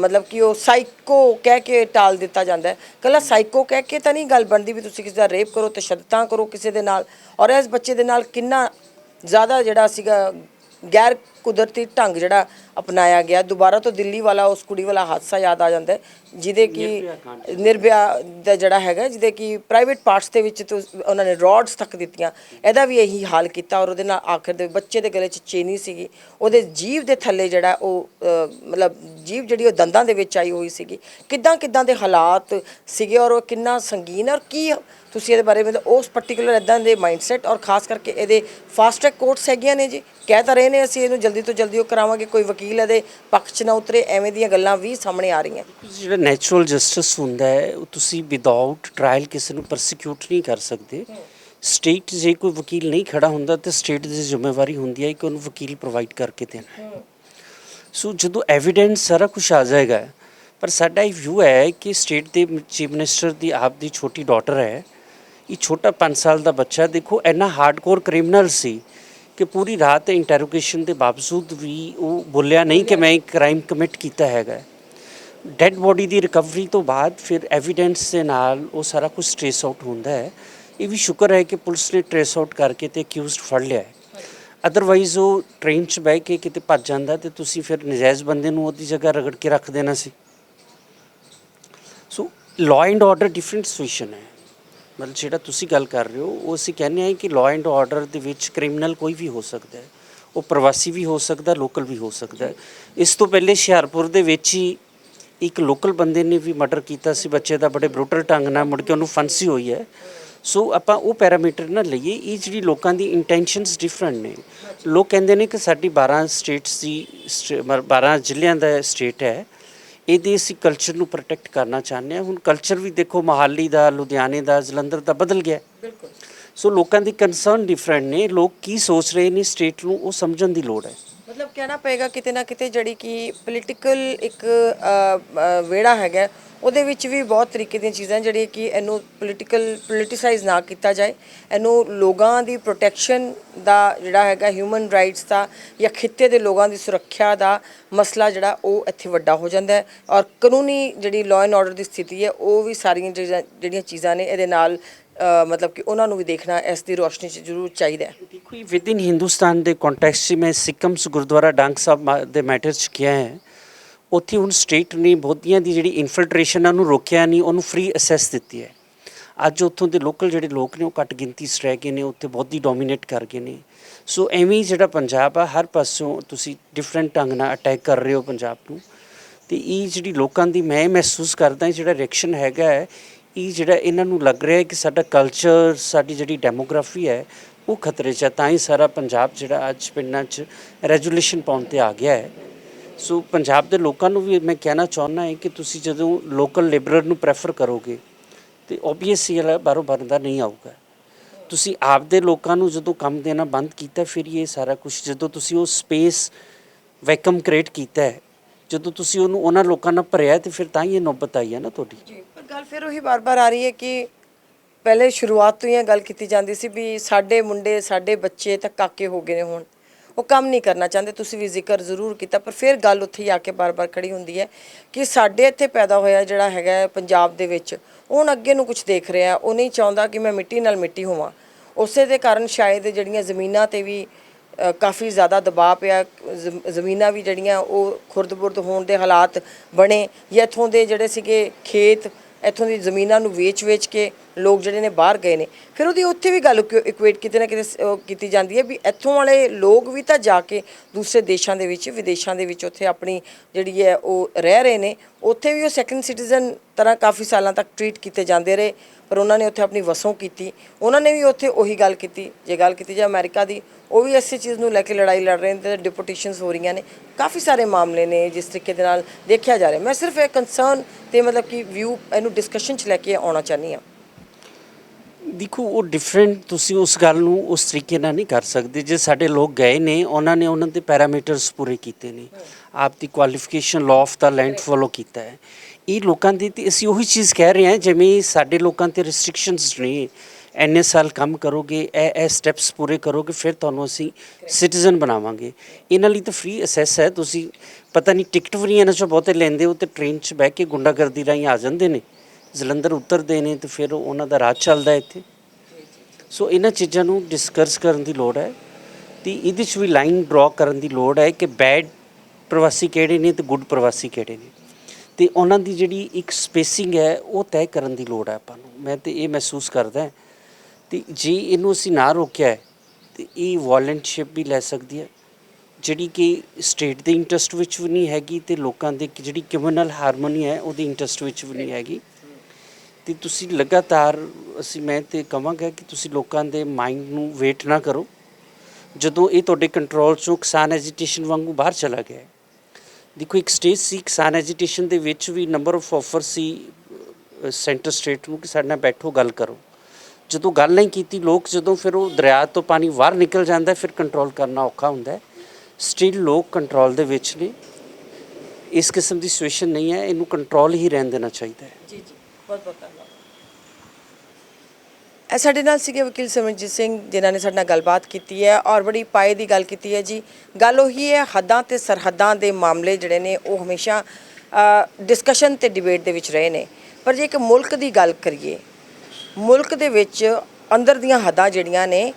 ਮਤਲਬ ਕਿ ਉਹ ਸਾਈਕੋ ਕਹਿ ਕੇ ਟਾਲ ਦਿੱਤਾ ਜਾਂਦਾ ਹੈ। ਕੱਲਾ ਸਾਈਕੋ ਕਹਿ ਕੇ ਤਾਂ ਨਹੀਂ ਗੱਲ ਬਣਦੀ ਵੀ ਤੁਸੀਂ ਕਿਸੇ ਦਾ ਰੇਪ ਕਰੋ, ਤਸ਼ੱਦਦਾਂ ਕਰੋ ਕਿਸੇ ਦੇ ਨਾਲ, ਔਰ ਇਸ ਬੱਚੇ ਦੇ ਨਾਲ ਕਿੰਨਾ ਜ਼ਿਆਦਾ ਜਿਹੜਾ ਸੀਗਾ ਗੈਰ ਕੁਦਰਤੀ ਢੰਗ ਜਿਹੜਾ ਅਪਣਾਇਆ ਗਿਆ ਦੁਬਾਰਾ ਤੋਂ ਦਿੱਲੀ ਵਾਲਾ ਉਸ ਕੁੜੀ ਵਾਲਾ ਹਾਦਸਾ ਯਾਦ ਆ ਜਾਂਦਾ ਹੈ, ਜਿਹਦੇ ਕਿ ਨਿਰਭਿਆ ਦਾ ਜਿਹੜਾ ਹੈਗਾ ਜਿਹਦੇ ਕਿ ਪ੍ਰਾਈਵੇਟ ਪਾਰਟਸ ਦੇ ਵਿੱਚ ਤੋਂ ਉਹਨਾਂ ਨੇ ਰੋਡਸ ਤੱਕ ਦਿੱਤੀਆਂ। ਇਹਦਾ ਵੀ ਇਹੀ ਹਾਲ ਕੀਤਾ ਔਰ ਉਹਦੇ ਨਾਲ ਆਖਰ ਦੇ ਬੱਚੇ ਦੇ ਗਲੇ 'ਚ ਚੇਨੀ ਸੀਗੀ। ਉਹਦੇ ਜੀਭ ਦੇ ਥੱਲੇ ਜਿਹੜਾ ਉਹ ਮਤਲਬ ਜੀਭ ਜਿਹੜੀ ਉਹ ਦੰਦਾਂ ਦੇ ਵਿੱਚ ਆਈ ਹੋਈ ਸੀਗੀ। ਕਿੱਦਾਂ ਕਿੱਦਾਂ ਦੇ ਹਾਲਾਤ ਸੀਗੇ ਔਰ ਉਹ ਕਿੰਨਾ ਸੰਗੀਨ ਔਰ ਕੀ ਤੁਸੀਂ ਇਹਦੇ ਬਾਰੇ ਮਤਲਬ ਉਸ ਪਾਰਟਿਕੂਲਰ ਇਦਾਂ ਦੇ ਮਾਈਂਡਸੈਟ ਔਰ ਖਾਸ ਕਰਕੇ ਇਹਦੇ ਫਾਸਟ ਟਰੈਕ ਕੋਰਟਸ ਹੈਗੀਆਂ ਨੇ ਜੀ? ਕਹਿ ਤਾਂ ਰਹੇ ਨੇ ਅਸੀਂ ਇਹਨੂੰ ਜਲਦੀ ਤੋਂ ਜਲਦੀ ਉਹ ਕਰਾਵਾਂਗੇ, ਕੋਈ ਵਕੀਲ ਇਹਦੇ ਪੱਖ 'ਚ ਨਾ ਉਤਰੇ, ਐਵੇਂ ਦੀਆਂ ਗੱਲਾਂ ਵੀ ਸਾਹਮਣੇ ਆ ਰਹੀਆਂ। ਜਿਹੜਾ ਨੈਚੁਰਲ ਜਸਟਿਸ ਹੁੰਦਾ ਹੈ, ਉਹ ਤੁਸੀਂ ਵਿਦਆਊਟ ਟ੍ਰਾਇਲ ਕਿਸੇ ਨੂੰ ਪ੍ਰੋਸੀਕਿਊਟ ਨਹੀਂ ਕਰ ਸਕਦੇ। ਸਟੇਟ ਜੇ ਕੋਈ ਵਕੀਲ ਨਹੀਂ ਖੜਾ ਹੁੰਦਾ, ਤੇ ਸਟੇਟ ਦੀ ਜ਼ਿੰਮੇਵਾਰੀ ਹੁੰਦੀ ਹੈ ਕਿ ਉਹਨੂੰ ਵਕੀਲ ਪ੍ਰੋਵਾਈਡ ਕਰਕੇ ਦੇਣਾ। ਹੈ ਸੋ ਜਦੋਂ ਐਵੀਡੈਂਸ ਸਾਰਾ ਕੁਝ ਆ ਜਾਏਗਾ, ਪਰ ਸਾਡਾ ਇਹ ਵਿਊ ਹੈ ਕਿ ਸਟੇਟ ਦੇ ਚੀਫ ਮਿਨਿਸਟਰ ਦੀ ਆਪ ਦੀ ਛੋਟੀ ਡਾਟਰ ਹੈ। ਇਹ ਛੋਟਾ 5 ਸਾਲ ਦਾ ਬੱਚਾ, ਦੇਖੋ, ਇੰਨਾ ਹਾਰਡਕੋਰ ਕ੍ਰਿਮੀਨਲ ਸੀ। ਕਿ ਪੂਰੀ ਰਾਤ ਇੰਟਰੋਗੇਸ਼ਨ ਦੇ ਬਾਵਜੂਦ ਵੀ ਉਹ ਬੋਲਿਆ ਨਹੀਂ ਕਿ ਮੈਂ ਕ੍ਰਾਈਮ ਕਮਿਟ ਕੀਤਾ ਹੈਗਾ। ਡੈੱਡ ਬੋਡੀ ਦੀ ਰਿਕਵਰੀ ਤੋਂ ਬਾਅਦ ਫਿਰ ਐਵੀਡੈਂਸ ਦੇ ਨਾਲ ਉਹ ਸਾਰਾ ਕੁਝ ਟ੍ਰੇਸ ਆਊਟ ਹੁੰਦਾ ਹੈ। ਇਹ ਵੀ ਸ਼ੁਕਰ ਹੈ ਕਿ ਪੁਲਿਸ ਨੇ ਟ੍ਰੇਸ ਆਊਟ ਕਰਕੇ ਤੇ ਅਕਿਊਜ਼ਡ ਫੜ ਲਿਆ ਹੈ। ਅਦਰਵਾਈਜ਼ ਉਹ ਟ੍ਰੇਨ 'ਚ ਬਹਿ ਕੇ ਕਿਤੇ ਭੱਜ ਜਾਂਦਾ ਤੇ ਤੁਸੀਂ ਫਿਰ ਨਜਾਇਜ਼ ਬੰਦੇ ਨੂੰ ਉਹਦੀ ਜਗ੍ਹਾ ਰਗੜ ਕੇ ਰੱਖ ਦੇਣਾ ਸੀ। So law and order different situation ਹੈ। ਮਤਲਬ ਜਿਹੜਾ ਤੁਸੀਂ ਗੱਲ ਕਰ ਰਹੇ ਹੋ, ਉਹ ਅਸੀਂ ਕਹਿੰਦੇ ਹਾਂ ਕਿ ਲਾਅ ਐਂਡ ਆਰਡਰ ਦੇ ਵਿੱਚ ਕ੍ਰਿਮੀਨਲ ਕੋਈ ਵੀ ਹੋ ਸਕਦਾ ਹੈ। ਉਹ ਪ੍ਰਵਾਸੀ ਵੀ ਹੋ ਸਕਦਾ ਲੋਕਲ ਵੀ ਹੋ ਸਕਦਾ ਹੈ। ਇਸ ਤੋਂ ਪਹਿਲੇ ਹੁਸ਼ਿਆਰਪੁਰ ਦੇ ਵਿੱਚ ਹੀ ਇੱਕ ਲੋਕਲ ਬੰਦੇ ਨੇ ਵੀ ਮਰਡਰ ਕੀਤਾ ਸੀ, ਬੱਚੇ ਦਾ ਬੜੇ ਬਰੂਟਲ ਢੰਗ ਨਾਲ ਮੁੜ ਕੇ ਉਹਨੂੰ ਫਾਂਸੀ ਹੋਈ ਹੈ। ਸੋ ਆਪਾਂ ਉਹ ਪੈਰਾਮੀਟਰ ਨਾ ਲਈਏ, ਇਹ ਜਿਹੜੀ ਲੋਕਾਂ ਦੀ ਇੰਟੈਂਸ਼ਨਸ ਡਿਫਰੈਂਟ ਨੇ। ਲੋਕ ਕਹਿੰਦੇ ਨੇ ਕਿ ਸਾਡੀ 12 ਸਟੇਟਸ ਦੀ ਸਟੇ- ਮਤਲਬ 12 ਜ਼ਿਲ੍ਹਿਆਂ ਦਾ ਸਟੇਟ ਹੈ। ਇਹਦੇ ਅਸੀਂ ਕਲਚਰ ਨੂੰ ਪ੍ਰੋਟੈਕਟ ਕਰਨਾ ਚਾਹੁੰਦੇ ਹਾਂ। ਹੁਣ ਕਲਚਰ ਵੀ ਦੇਖੋ ਮੋਹਾਲੀ ਦਾ ਲੁਧਿਆਣੇ ਦਾ ਜਲੰਧਰ ਦਾ ਬਦਲ ਗਿਆ। ਬਿਲਕੁਲ। ਸੋ ਲੋਕਾਂ ਦੀ ਕੰਸਰਨ ਡਿਫਰੈਂਟ ਨੇ। ਲੋਕ ਕੀ ਸੋਚ ਰਹੇ ਨੇ ਸਟੇਟ ਨੂੰ ਉਹ ਸਮਝਣ ਦੀ ਲੋੜ ਹੈ। ਮਤਲਬ ਕਹਿਣਾ ਪਏਗਾ ਕਿਤੇ ਨਾ ਕਿਤੇ ਜਿਹੜੀ ਕਿ ਪੋਲੀਟੀਕਲ ਇੱਕ ਵਿਹੜਾ ਹੈਗਾ ਉਹਦੇ ਵਿੱਚ ਵੀ ਬਹੁਤ ਤਰੀਕੇ ਦੀਆਂ ਚੀਜ਼ਾਂ ਜਿਹੜੀਆਂ ਕਿ ਇਹਨੂੰ ਪੋਲੀਟੀਕਲ ਪੋਲੀਟੀਸਾਈਜ਼ ਨਾ ਕੀਤਾ ਜਾਏ। ਇਹਨੂੰ ਲੋਕਾਂ ਦੀ ਪ੍ਰੋਟੈਕਸ਼ਨ ਦਾ ਜਿਹੜਾ ਹੈਗਾ ਹਿਊਮਨ ਰਾਈਟਸ ਦਾ ਜਾਂ ਖਿੱਤੇ ਦੇ ਲੋਕਾਂ ਦੀ ਸੁਰੱਖਿਆ ਦਾ ਮਸਲਾ ਜਿਹੜਾ ਉਹ ਇੱਥੇ ਵੱਡਾ ਹੋ ਜਾਂਦਾ ਹੈ। ਔਰ ਕਾਨੂੰਨੀ ਜਿਹੜੀ ਲਾਅ ਐਂਡ ਆਰਡਰ ਦੀ ਸਥਿਤੀ ਹੈ, ਉਹ ਵੀ ਸਾਰੀਆਂ ਜਿਹੜੀਆਂ ਜਿਹੜੀਆਂ ਚੀਜ਼ਾਂ ਨੇ ਇਹਦੇ ਨਾਲ ਮਤਲਬ ਕਿ ਉਹਨਾਂ ਨੂੰ ਵੀ ਦੇਖਣਾ, ਇਸ ਦੀ ਰੋਸ਼ਨੀ 'ਚ ਜ਼ਰੂਰ ਚਾਹੀਦਾ ਹੈ। ਦੇਖੋ ਇਹ ਵਿਦ ਇਨ ਹਿੰਦੁਸਤਾਨ ਦੇ ਕੰਟੈਕਸਟ 'ਚ ਮੈਂ ਸਿੱਕਮਸ ਗੁਰਦੁਆਰਾ ਡਾਂਗ ਸਾਹਿਬ ਮਾ- ਦੇ ਮੈਟਰ 'ਚ ਕਿਹਾ ਹੈ। ਉੱਥੇ ਹੁਣ ਸਟੇਟ ਨੇ ਬਹੁਤੀਆਂ ਦੀ ਜਿਹੜੀ ਇਨਫਿਲਟ੍ਰੇਸ਼ਨ ਉਹਨੂੰ ਰੋਕਿਆ ਨਹੀਂ, ਉਹਨੂੰ ਫ੍ਰੀ ਅਸੈਸ ਦਿੱਤੀ ਹੈ। ਅੱਜ ਉੱਥੋਂ ਦੇ ਲੋਕਲ ਜਿਹੜੇ ਲੋਕ ਨੇ, ਉਹ ਘੱਟ ਗਿਣਤੀ 'ਚ ਰਹਿ ਗਏ ਨੇ, ਉੱਥੇ ਬਹੁਤੀ ਡੋਮੀਨੇਟ ਕਰ ਗਏ ਨੇ। ਸੋ ਐਵੇਂ ਜਿਹੜਾ ਪੰਜਾਬ ਆ, ਹਰ ਪਾਸੋਂ ਤੁਸੀਂ ਡਿਫਰੈਂਟ ਢੰਗ ਨਾਲ ਅਟੈਕ ਕਰ ਰਹੇ ਹੋ ਪੰਜਾਬ ਨੂੰ। ਤੇ ਇਹ ਜਿਹੜੀ ਲੋਕਾਂ ਦੀ ਮੈਂ ਮਹਿਸੂਸ ਕਰਦਾ ਜਿਹੜਾ ਰਿਐਕਸ਼ਨ ਹੈਗਾ ਹੈ, ਇਹ ਜਿਹੜਾ ਇਹਨਾਂ ਨੂੰ ਲੱਗ ਰਿਹਾ ਹੈ ਕਿ ਸਾਡਾ ਕਲਚਰ ਸਾਡੀ ਜਿਹੜੀ ਡੈਮੋਗ੍ਰਾਫੀ ਹੈ, ਉਹ ਖਤਰੇ 'ਚ ਹੈ ਤਾਂ ਹੀ ਸਾਰਾ ਪੰਜਾਬ ਜਿਹੜਾ ਅੱਜ ਪਿੰਡਾਂ 'ਚ ਰੈਜੂਲੇਸ਼ਨ ਪਾਉਣ ਤੇ ਆ ਗਿਆ ਹੈ। ਸੋ ਪੰਜਾਬ ਦੇ ਲੋਕਾਂ ਨੂੰ ਵੀ ਮੈਂ ਕਹਿਣਾ ਚਾਹੁੰਦਾ ਹਾਂ ਕਿ ਤੁਸੀਂ ਜਦੋਂ ਲੋਕਲ ਲੇਬਰਰ ਨੂੰ ਪ੍ਰੈਫਰ ਕਰੋਗੇ, ਤੇ ਓਬਵੀਅਸਲੀ ਇਹ ਬਾਹਰੋਂ ਬੰਦਾ ਨਹੀਂ ਆਊਗਾ। ਤੁਸੀਂ ਆਪਦੇ ਲੋਕਾਂ ਨੂੰ ਜਦੋਂ ਕੰਮ ਦੇਣਾ ਬੰਦ ਕੀਤਾ, ਫਿਰ ਇਹ ਸਾਰਾ ਕੁਝ ਜਦੋਂ ਤੁਸੀਂ ਉਹ ਸਪੇਸ ਵੈਕਮ ਕ੍ਰੀਏਟ ਕੀਤਾ ਹੈ, ਜਦੋਂ ਤੁਸੀਂ ਉਹਨੂੰ ਉਹਨਾਂ ਲੋਕਾਂ ਨਾਲ ਭਰਿਆ ਤੇ ਫਿਰ ਤਾਂ ਹੀ ਇਹ ਨੌਬਤ ਆਈ ਹੈ ਨਾ ਤੁਹਾਡੀ? ਜੀ, ਪਰ ਗੱਲ ਫਿਰ ਉਹੀ ਬਾਰ-ਬਾਰ ਆ ਰਹੀ ਹੈ ਕਿ ਪਹਿਲੇ ਸ਼ੁਰੂਆਤ ਤੋਂ ਹੀ ਇਹ ਗੱਲ ਕੀਤੀ ਜਾਂਦੀ ਸੀ ਵੀ ਸਾਡੇ ਮੁੰਡੇ, ਸਾਡੇ ਬੱਚੇ ਤਾਂ ਕਾਕੇ ਹੋ ਗਏ ਨੇ ਹੁਣ। ਉਹ ਕੰਮ ਨਹੀਂ ਕਰਨਾ ਚਾਹੁੰਦੇ, ਤੁਸੀਂ ਵੀ ਜ਼ਿਕਰ ਜ਼ਰੂਰ ਕੀਤਾ, ਪਰ ਫਿਰ ਗੱਲ ਉੱਥੇ ਹੀ ਆ ਕੇ ਬਾਰ-ਬਾਰ ਖੜੀ ਹੁੰਦੀ ਹੈ ਕਿ ਸਾਡੇ ਇੱਥੇ ਪੈਦਾ ਹੋਇਆ ਜਿਹੜਾ ਹੈਗਾ ਪੰਜਾਬ ਦੇ ਵਿੱਚ, ਉਹ ਅੱਗੇ ਨੂੰ ਕੁਝ ਦੇਖ ਰਿਹਾ ਉਹ ਨਹੀਂ ਚਾਹੁੰਦਾ ਕਿ ਮੈਂ ਮਿੱਟੀ ਨਾਲ ਮਿੱਟੀ ਹੋਵਾਂ। ਉਸੇ ਦੇ ਕਾਰਨ ਸ਼ਾਇਦ ਜਿਹੜੀਆਂ ਜ਼ਮੀਨਾਂ ਤੇ ਵੀ ਕਾਫੀ ਜ਼ਿਆਦਾ ਦਬਾਅ ਪਿਆ ਜ਼ਮੀਨਾਂ ਵੀ ਜਿਹੜੀਆਂ ਉਹ ਖੁਰਦ-ਬੁਰਦ ਹੋਣ ਦੇ ਹਾਲਾਤ ਬਣੇ, ਜਾਂ ਇੱਥੋਂ ਦੇ ਜਿਹੜੇ ਸੀਗੇ ਖੇਤ, ਇੱਥੋਂ ਦੀ ਜ਼ਮੀਨਾਂ ਨੂੰ ਵੇਚ-ਵੇਚ ਕੇ ਲੋਕ ਜਿਹੜੇ ਨੇ ਬਾਹਰ ਗਏ ਨੇ, ਫਿਰ ਉਹਦੀ ਉੱਥੇ ਵੀ ਗੱਲ ਇਕੁਏਟ ਕਿਤੇ ਨਾ ਕਿਤੇ ਕੀਤੀ ਜਾਂਦੀ ਹੈ ਵੀ ਇੱਥੋਂ ਵਾਲੇ ਲੋਕ ਵੀ ਤਾਂ ਜਾ ਕੇ ਦੂਸਰੇ ਦੇਸ਼ਾਂ ਦੇ ਵਿੱਚ, ਵਿਦੇਸ਼ਾਂ ਦੇ ਵਿੱਚ ਉੱਥੇ ਆਪਣੀ ਜਿਹੜੀ ਹੈ ਉਹ ਰਹਿ ਰਹੇ ਨੇ, ਉੱਥੇ ਵੀ ਉਹ ਸੈਕੰਡ ਸਿਟੀਜ਼ਨ ਤਰ੍ਹਾਂ ਕਾਫੀ ਸਾਲਾਂ ਤੱਕ ਟਰੀਟ ਕੀਤੇ ਜਾਂਦੇ ਰਹੇ, ਪਰ ਉਹਨਾਂ ਨੇ ਉੱਥੇ ਆਪਣੀ ਵਸੋਂ ਕੀਤੀ, ਉਹਨਾਂ ਨੇ ਵੀ ਉੱਥੇ ਉਹੀ ਗੱਲ ਕੀਤੀ, ਜੇ ਗੱਲ ਕੀਤੀ ਜਾਏ ਅਮਰੀਕਾ ਦੀ, ਉਹ ਵੀ ਇਸੇ ਚੀਜ਼ ਨੂੰ ਲੈ ਕੇ ਲੜਾਈ ਲੜ ਰਹੇ ਨੇ, ਤੇ ਡਿਪੋਟੇਸ਼ਨਸ ਹੋ ਰਹੀਆਂ ਨੇ, ਕਾਫੀ ਸਾਰੇ ਮਾਮਲੇ ਨੇ ਜਿਸ ਤਰੀਕੇ ਦੇ ਨਾਲ ਦੇਖਿਆ ਜਾ ਰਿਹਾ। ਮੈਂ ਸਿਰਫ ਇਹ ਕੰਸਰਨ ਤੇ ਮਤਲਬ ਕਿ ਵਿਊ ਇਹਨੂੰ ਡਿਸਕਸ਼ਨ 'ਚ ਲੈ ਕੇ ਆਉਣਾ ਚਾਹਨੀ ਆ ਦੇਖੋ, ਉਹ ਡਿਫਰੈਂਟ ਤੁਸੀਂ ਉਸ ਗੱਲ ਨੂੰ ਉਸ ਤਰੀਕੇ ਨਾਲ ਨਹੀਂ ਕਰ ਸਕਦੇ। ਜੇ ਸਾਡੇ ਲੋਕ ਗਏ ਨੇ, ਉਹਨਾਂ ਨੇ ਉਹਨਾਂ ਦੇ ਪੈਰਾਮੀਟਰਸ ਪੂਰੇ ਕੀਤੇ ਨੇ। ਆਪ ਦੀ qualification law of the land follow ਕੀਤਾ ਹੈ। ਇਹ ਲੋਕਾਂ ਦੀ ਤੇ ਅਸੀਂ ਉਹੀ ਚੀਜ਼ ਕਹਿ ਰਹੇ ਹਾਂ, ਜਿਵੇਂ ਸਾਡੇ ਲੋਕਾਂ ਤੇ ਰੈਸਟ੍ਰਿਕਸ਼ਨਸ ਨੇ। ਐਨੇ ਸਾਲ ਕੰਮ ਕਰੋਗੇ, ਇਹ ਇਹ ਸਟੈਪਸ ਪੂਰੇ ਕਰੋਗੇ, ਫਿਰ ਤੁਹਾਨੂੰ ਅਸੀਂ ਸਿਟੀਜ਼ਨ ਬਣਾਵਾਂਗੇ। ਇਹਨਾਂ ਲਈ ਤਾਂ ਫ੍ਰੀ ਅਸੈਸ ਹੈ। ਤੁਸੀਂ ਪਤਾ ਨਹੀਂ ਟਿਕਟ ਵੀ ਨਹੀਂ ਇਹਨਾਂ ਚੋਂ ਬਹੁਤੇ ਲੈਂਦੇ ਹੋ ਤੇ ਟ੍ਰੇਨ 'ਚ ਬਹਿ ਕੇ ਗੁੰਡਾਗਰਦੀ ਰਾਹੀਂ ਆ ਜਾਂਦੇ ਨੇ। ਜਲੰਧਰ ਉਤਰਦੇ ਨੇ ਤੇ ਫਿਰ ਉਹਨਾਂ ਦਾ ਰਾਜ ਚੱਲਦਾ ਇੱਥੇ। ਸੋ ਇਹਨਾਂ ਚੀਜ਼ਾਂ ਨੂੰ ਡਿਸਕਸ ਕਰਨ ਦੀ ਲੋੜ ਹੈ ਤੇ ਇਹਦੇ 'ਚ ਵੀ ਲਾਈਨ ਡਰਾ ਕਰਨ ਦੀ ਲੋੜ ਹੈ ਕਿ ਬੈਡ ਪ੍ਰਵਾਸੀ ਕਿਹੜੇ ਨੇ ਤੇ ਗੁੱਡ ਪ੍ਰਵਾਸੀ ਕਿਹੜੇ ਨੇ। ਤੇ ਉਹਨਾਂ ਦੀ ਜਿਹੜੀ ਇੱਕ ਸਪੇਸਿੰਗ ਹੈ ਉਹ ਤੈਅ ਕਰਨ ਦੀ ਲੋੜ ਹੈ ਆਪਾਂ ਨੂੰ। ਮੈਂ ਤੇ ਇਹ ਮਹਿਸੂਸ ਕਰਦਾ ਤੇ ਜੇ ਇਹਨੂੰ ਅਸੀਂ ਨਾ ਰੋਕਿਆ ਹੈ, ਤੇ ਇਹ ਵਾਲੰਟਸ਼ਿਪ ਵੀ ਲੈ ਸਕਦੀ ਹੈ। ਜਿਹੜੀ ਕਿ ਸਟੇਟ ਦੇ ਇੰਟਰਸਟ ਵਿੱਚ ਵੀ ਨਹੀਂ ਹੈਗੀ ਤੇ ਲੋਕਾਂ ਦੇ ਜਿਹੜੀ ਕਮਿਊਨਲ ਹਾਰਮੋਨੀ ਹੈ ਉਹਦੇ ਇੰਟਰਸਟ ਵਿੱਚ ਵੀ ਨਹੀਂ ਹੈਗੀ। ਤੇ ਤੁਸੀਂ ਲਗਾਤਾਰ ਅਸੀਂ ਮੈਂ ਤੇ ਕਹਾਂਗਾ ਕਿ ਤੁਸੀਂ ਲੋਕਾਂ ਦੇ ਮਾਈਂਡ ਨੂੰ ਵੇਟ ਨਾ ਕਰੋ। ਜਦੋਂ ਇਹ ਤੁਹਾਡੇ ਕੰਟਰੋਲ ਚੋਂ ਕਿਸਾਨ ਐਜੀਟੇਸ਼ਨ ਵਾਂਗੂ ਬਾਹਰ ਚਲਾ ਗਿਆ ਦੇਖੋ, ਇੱਕ ਸਟੇਜ ਸੀ, ਕਿਸਾਨ ਐਜੀਟੇਸ਼ਨ ਦੇ ਵਿੱਚ ਵੀ ਨੰਬਰ ਆਫ ਆਫਰ ਸੀ ਸੈਂਟਰ ਸਟੇਟ ਨੂੰ ਕਿ ਸਾਡੇ ਨਾਲ ਬੈਠੋ, ਗੱਲ ਕਰੋ। ਜਦੋਂ ਗੱਲ ਨਹੀਂ ਕੀਤੀ, ਲੋਕ ਜਦੋਂ ਫਿਰ ਉਹ ਦਰਿਆ ਤੋਂ ਪਾਣੀ ਬਾਹਰ ਨਿਕਲ ਜਾਂਦਾ ਫਿਰ ਕੰਟਰੋਲ ਕਰਨਾ ਔਖਾ ਹੁੰਦਾ ਹੈ। ਸਟਿਲ ਲੋਕ ਕੰਟਰੋਲ ਦੇ ਵਿੱਚ ਨੇ। ਇਸ ਕਿਸਮ ਦੀ ਸਿਚੁਏਸ਼ਨ ਨਹੀਂ ਹੈ, ਇਹਨੂੰ ਕੰਟਰੋਲ ਹੀ ਰਹਿਣ ਦੇਣਾ ਚਾਹੀਦਾ ਹੈ। ਜੀ ਜੀ। ਬਹੁਤ ਬਹੁਤ ਧੰਨਵਾਦ। ਇਹ ਸਾਡੇ ਨਾਲ ਸੀਗੇ ਵਕੀਲ ਸਿਮਰਜੀਤ ਸਿੰਘ, ਜਿਨ੍ਹਾਂ ਨੇ ਸਾਡੇ ਨਾਲ ਗੱਲਬਾਤ ਕੀਤੀ ਹੈ ਔਰ ਬੜੀ ਪਾਏ ਦੀ ਗੱਲ ਕੀਤੀ ਹੈ ਜੀ। ਗੱਲ ਉਹੀ ਹੈ, ਹੱਦਾਂ ਤੇ ਸਰਹੱਦਾਂ ਦੇ ਮਾਮਲੇ ਜਿਹੜੇ ਨੇ, ਉਹ ਹਮੇਸ਼ਾ ਡਿਸਕਸ਼ਨ ਤੇ ਡਿਬੇਟ ਦੇ ਵਿੱਚ ਰਹੇ ਨੇ। ਪਰ ਜੇ ਇੱਕ ਮੁਲਕ ਦੀ ਗੱਲ ਕਰੀਏ, ਮੁਲਕ ਦੇ ਵਿੱਚ ਅੰਦਰ ਦੀਆਂ ਹੱਦਾਂ ਜਿਹੜੀਆਂ ਨੇ,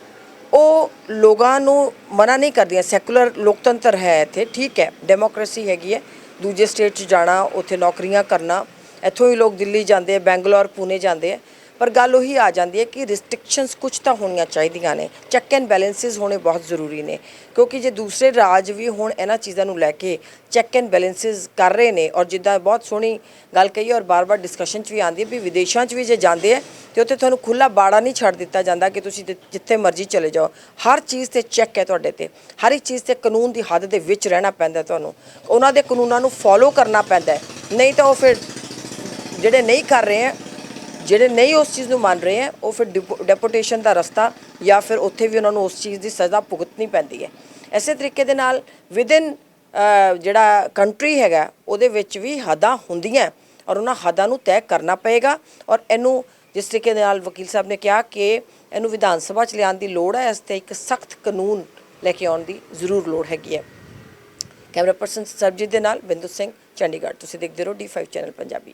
ਉਹ ਲੋਕਾਂ ਨੂੰ ਮਨਾ ਨਹੀਂ ਕਰਦੀਆਂ। ਸੈਕੂਲਰ ਲੋਕਤੰਤਰ ਹੈ ਇੱਥੇ, ਠੀਕ ਹੈ ਡੈਮੋਕ੍ਰੇਸੀ ਹੈਗੀ ਹੈ। ਦੂਜੇ ਸਟੇਟ 'ਚ ਜਾਣਾ, ਉੱਥੇ ਨੌਕਰੀਆਂ ਕਰਨਾ ਇੱਥੋਂ ਹੀ ਲੋਕ ਦਿੱਲੀ ਜਾਂਦੇ ਆ, ਬੈਂਗਲੌਰ ਪੂਨੇ ਜਾਂਦੇ ਆ। ਪਰ ਗੱਲ ਉਹੀ ਆ ਜਾਂਦੀ ਹੈ ਕਿ ਰਿਸਟ੍ਰਿਕਸ਼ਨਸ ਕੁਝ ਤਾਂ ਹੋਣੀਆਂ ਚਾਹੀਦੀਆਂ ਨੇ। ਚੈੱਕ ਐਂਡ ਬੈਲੈਂਸਸ ਹੋਣੇ ਬਹੁਤ ਜ਼ਰੂਰੀ ਨੇ। ਕਿਉਂਕਿ ਜੇ ਦੂਸਰੇ ਰਾਜ ਵੀ ਹੁਣ ਇਹਨਾਂ ਚੀਜ਼ਾਂ ਨੂੰ ਲੈ ਕੇ ਚੈੱਕ ਐਂਡ ਬੈਲੈਂਸਸ ਕਰ ਰਹੇ ਨੇ ਔਰ ਜਿੱਦਾਂ ਬਹੁਤ ਸੋਹਣੀ ਗੱਲ ਕਹੀ ਔਰ ਬਾਰ-ਬਾਰ ਡਿਸਕਸ਼ਨ 'ਚ ਵੀ ਆਉਂਦੀ ਹੈ ਵੀ ਵਿਦੇਸ਼ਾਂ 'ਚ ਵੀ ਜੇ ਜਾਂਦੇ ਆ, ਤੇ ਉੱਥੇ ਤੁਹਾਨੂੰ ਖੁੱਲਾ ਬਾੜਾ ਨਹੀਂ ਛੱਡ ਦਿੱਤਾ ਜਾਂਦਾ ਕਿ ਤੁਸੀਂ ਜਿ- ਜਿੱਥੇ ਮਰਜ਼ੀ ਚਲੇ ਜਾਓ। ਹਰ ਚੀਜ਼ ਤੇ ਚੈੱਕ ਹੈ ਤੁਹਾਡੇ ਤੇ। ਹਰ ਇੱਕ ਚੀਜ਼ ਤੇ ਕਾਨੂੰਨ ਦੀ ਹੱਦ ਦੇ ਵਿੱਚ ਰਹਿਣਾ ਪੈਂਦਾ ਤੁਹਾਨੂੰ। ਉਹਨਾਂ ਦੇ ਕਾਨੂੰਨਾਂ ਨੂੰ ਫੋਲੋ ਕਰਨਾ ਪੈਂਦਾ ਨਹੀਂ ਤਾਂ ਉਹ ਫਿਰ ਜਿਹੜੇ ਨਹੀਂ ਕਰ ਰਹੇ ਹੈ, ਜਿਹੜੇ ਨਹੀਂ ਉਸ ਚੀਜ਼ ਨੂੰ ਮੰਨ ਰਹੇ ਹੈ, ਉਹ ਫਿਰ ਡੈਪੂਟੇਸ਼ਨ ਦਾ ਰਸਤਾ ਜਾਂ ਫਿਰ ਉੱਥੇ ਵੀ ਉਹਨਾਂ ਨੂੰ ਉਸ ਚੀਜ਼ ਦੀ ਸਜ਼ਾ ਭੁਗਤਣੀ ਪੈਂਦੀ ਹੈ। ਐਸੇ ਤਰੀਕੇ ਦੇ ਨਾਲ ਵਿਦਿਨ ਜਿਹੜਾ ਕੰਟਰੀ ਹੈਗਾ, ਉਹਦੇ ਵਿੱਚ ਵੀ ਹੱਦਾਂ ਹੁੰਦੀਆਂ ਔਰ ਉਹਨਾਂ ਹੱਦਾਂ ਨੂੰ ਤੈਅ ਕਰਨਾ ਪਏਗਾ ਔਰ ਇਹਨੂੰ ਜਿਸ ਤਰੀਕੇ ਦੇ ਨਾਲ ਵਕੀਲ ਸਾਹਿਬ ਨੇ ਕਿਹਾ ਕਿ ਇਹਨੂੰ ਵਿਧਾਨ ਸਭਾ ਚ ਲਿਆਉਣ ਦੀ ਲੋੜ ਹੈ, ਇਸ ਤੇ ਇੱਕ ਸਖਤ ਕਾਨੂੰਨ ਲੈ ਕੇ ਆਉਣ ਦੀ ਜ਼ਰੂਰ ਲੋੜ ਹੈਗੀ ਹੈ। ਕੈਮਰਾ ਪਰਸਨ ਸਰਬਜੀਤ ਦੇ ਨਾਲ ਬਿੰਦੂ ਸਿੰਘ, ਚੰਡੀਗੜ੍ਹ। ਤੁਸੀਂ ਦੇਖਦੇ ਰਹੋ D5 ਚੈਨਲ ਪੰਜਾਬੀ।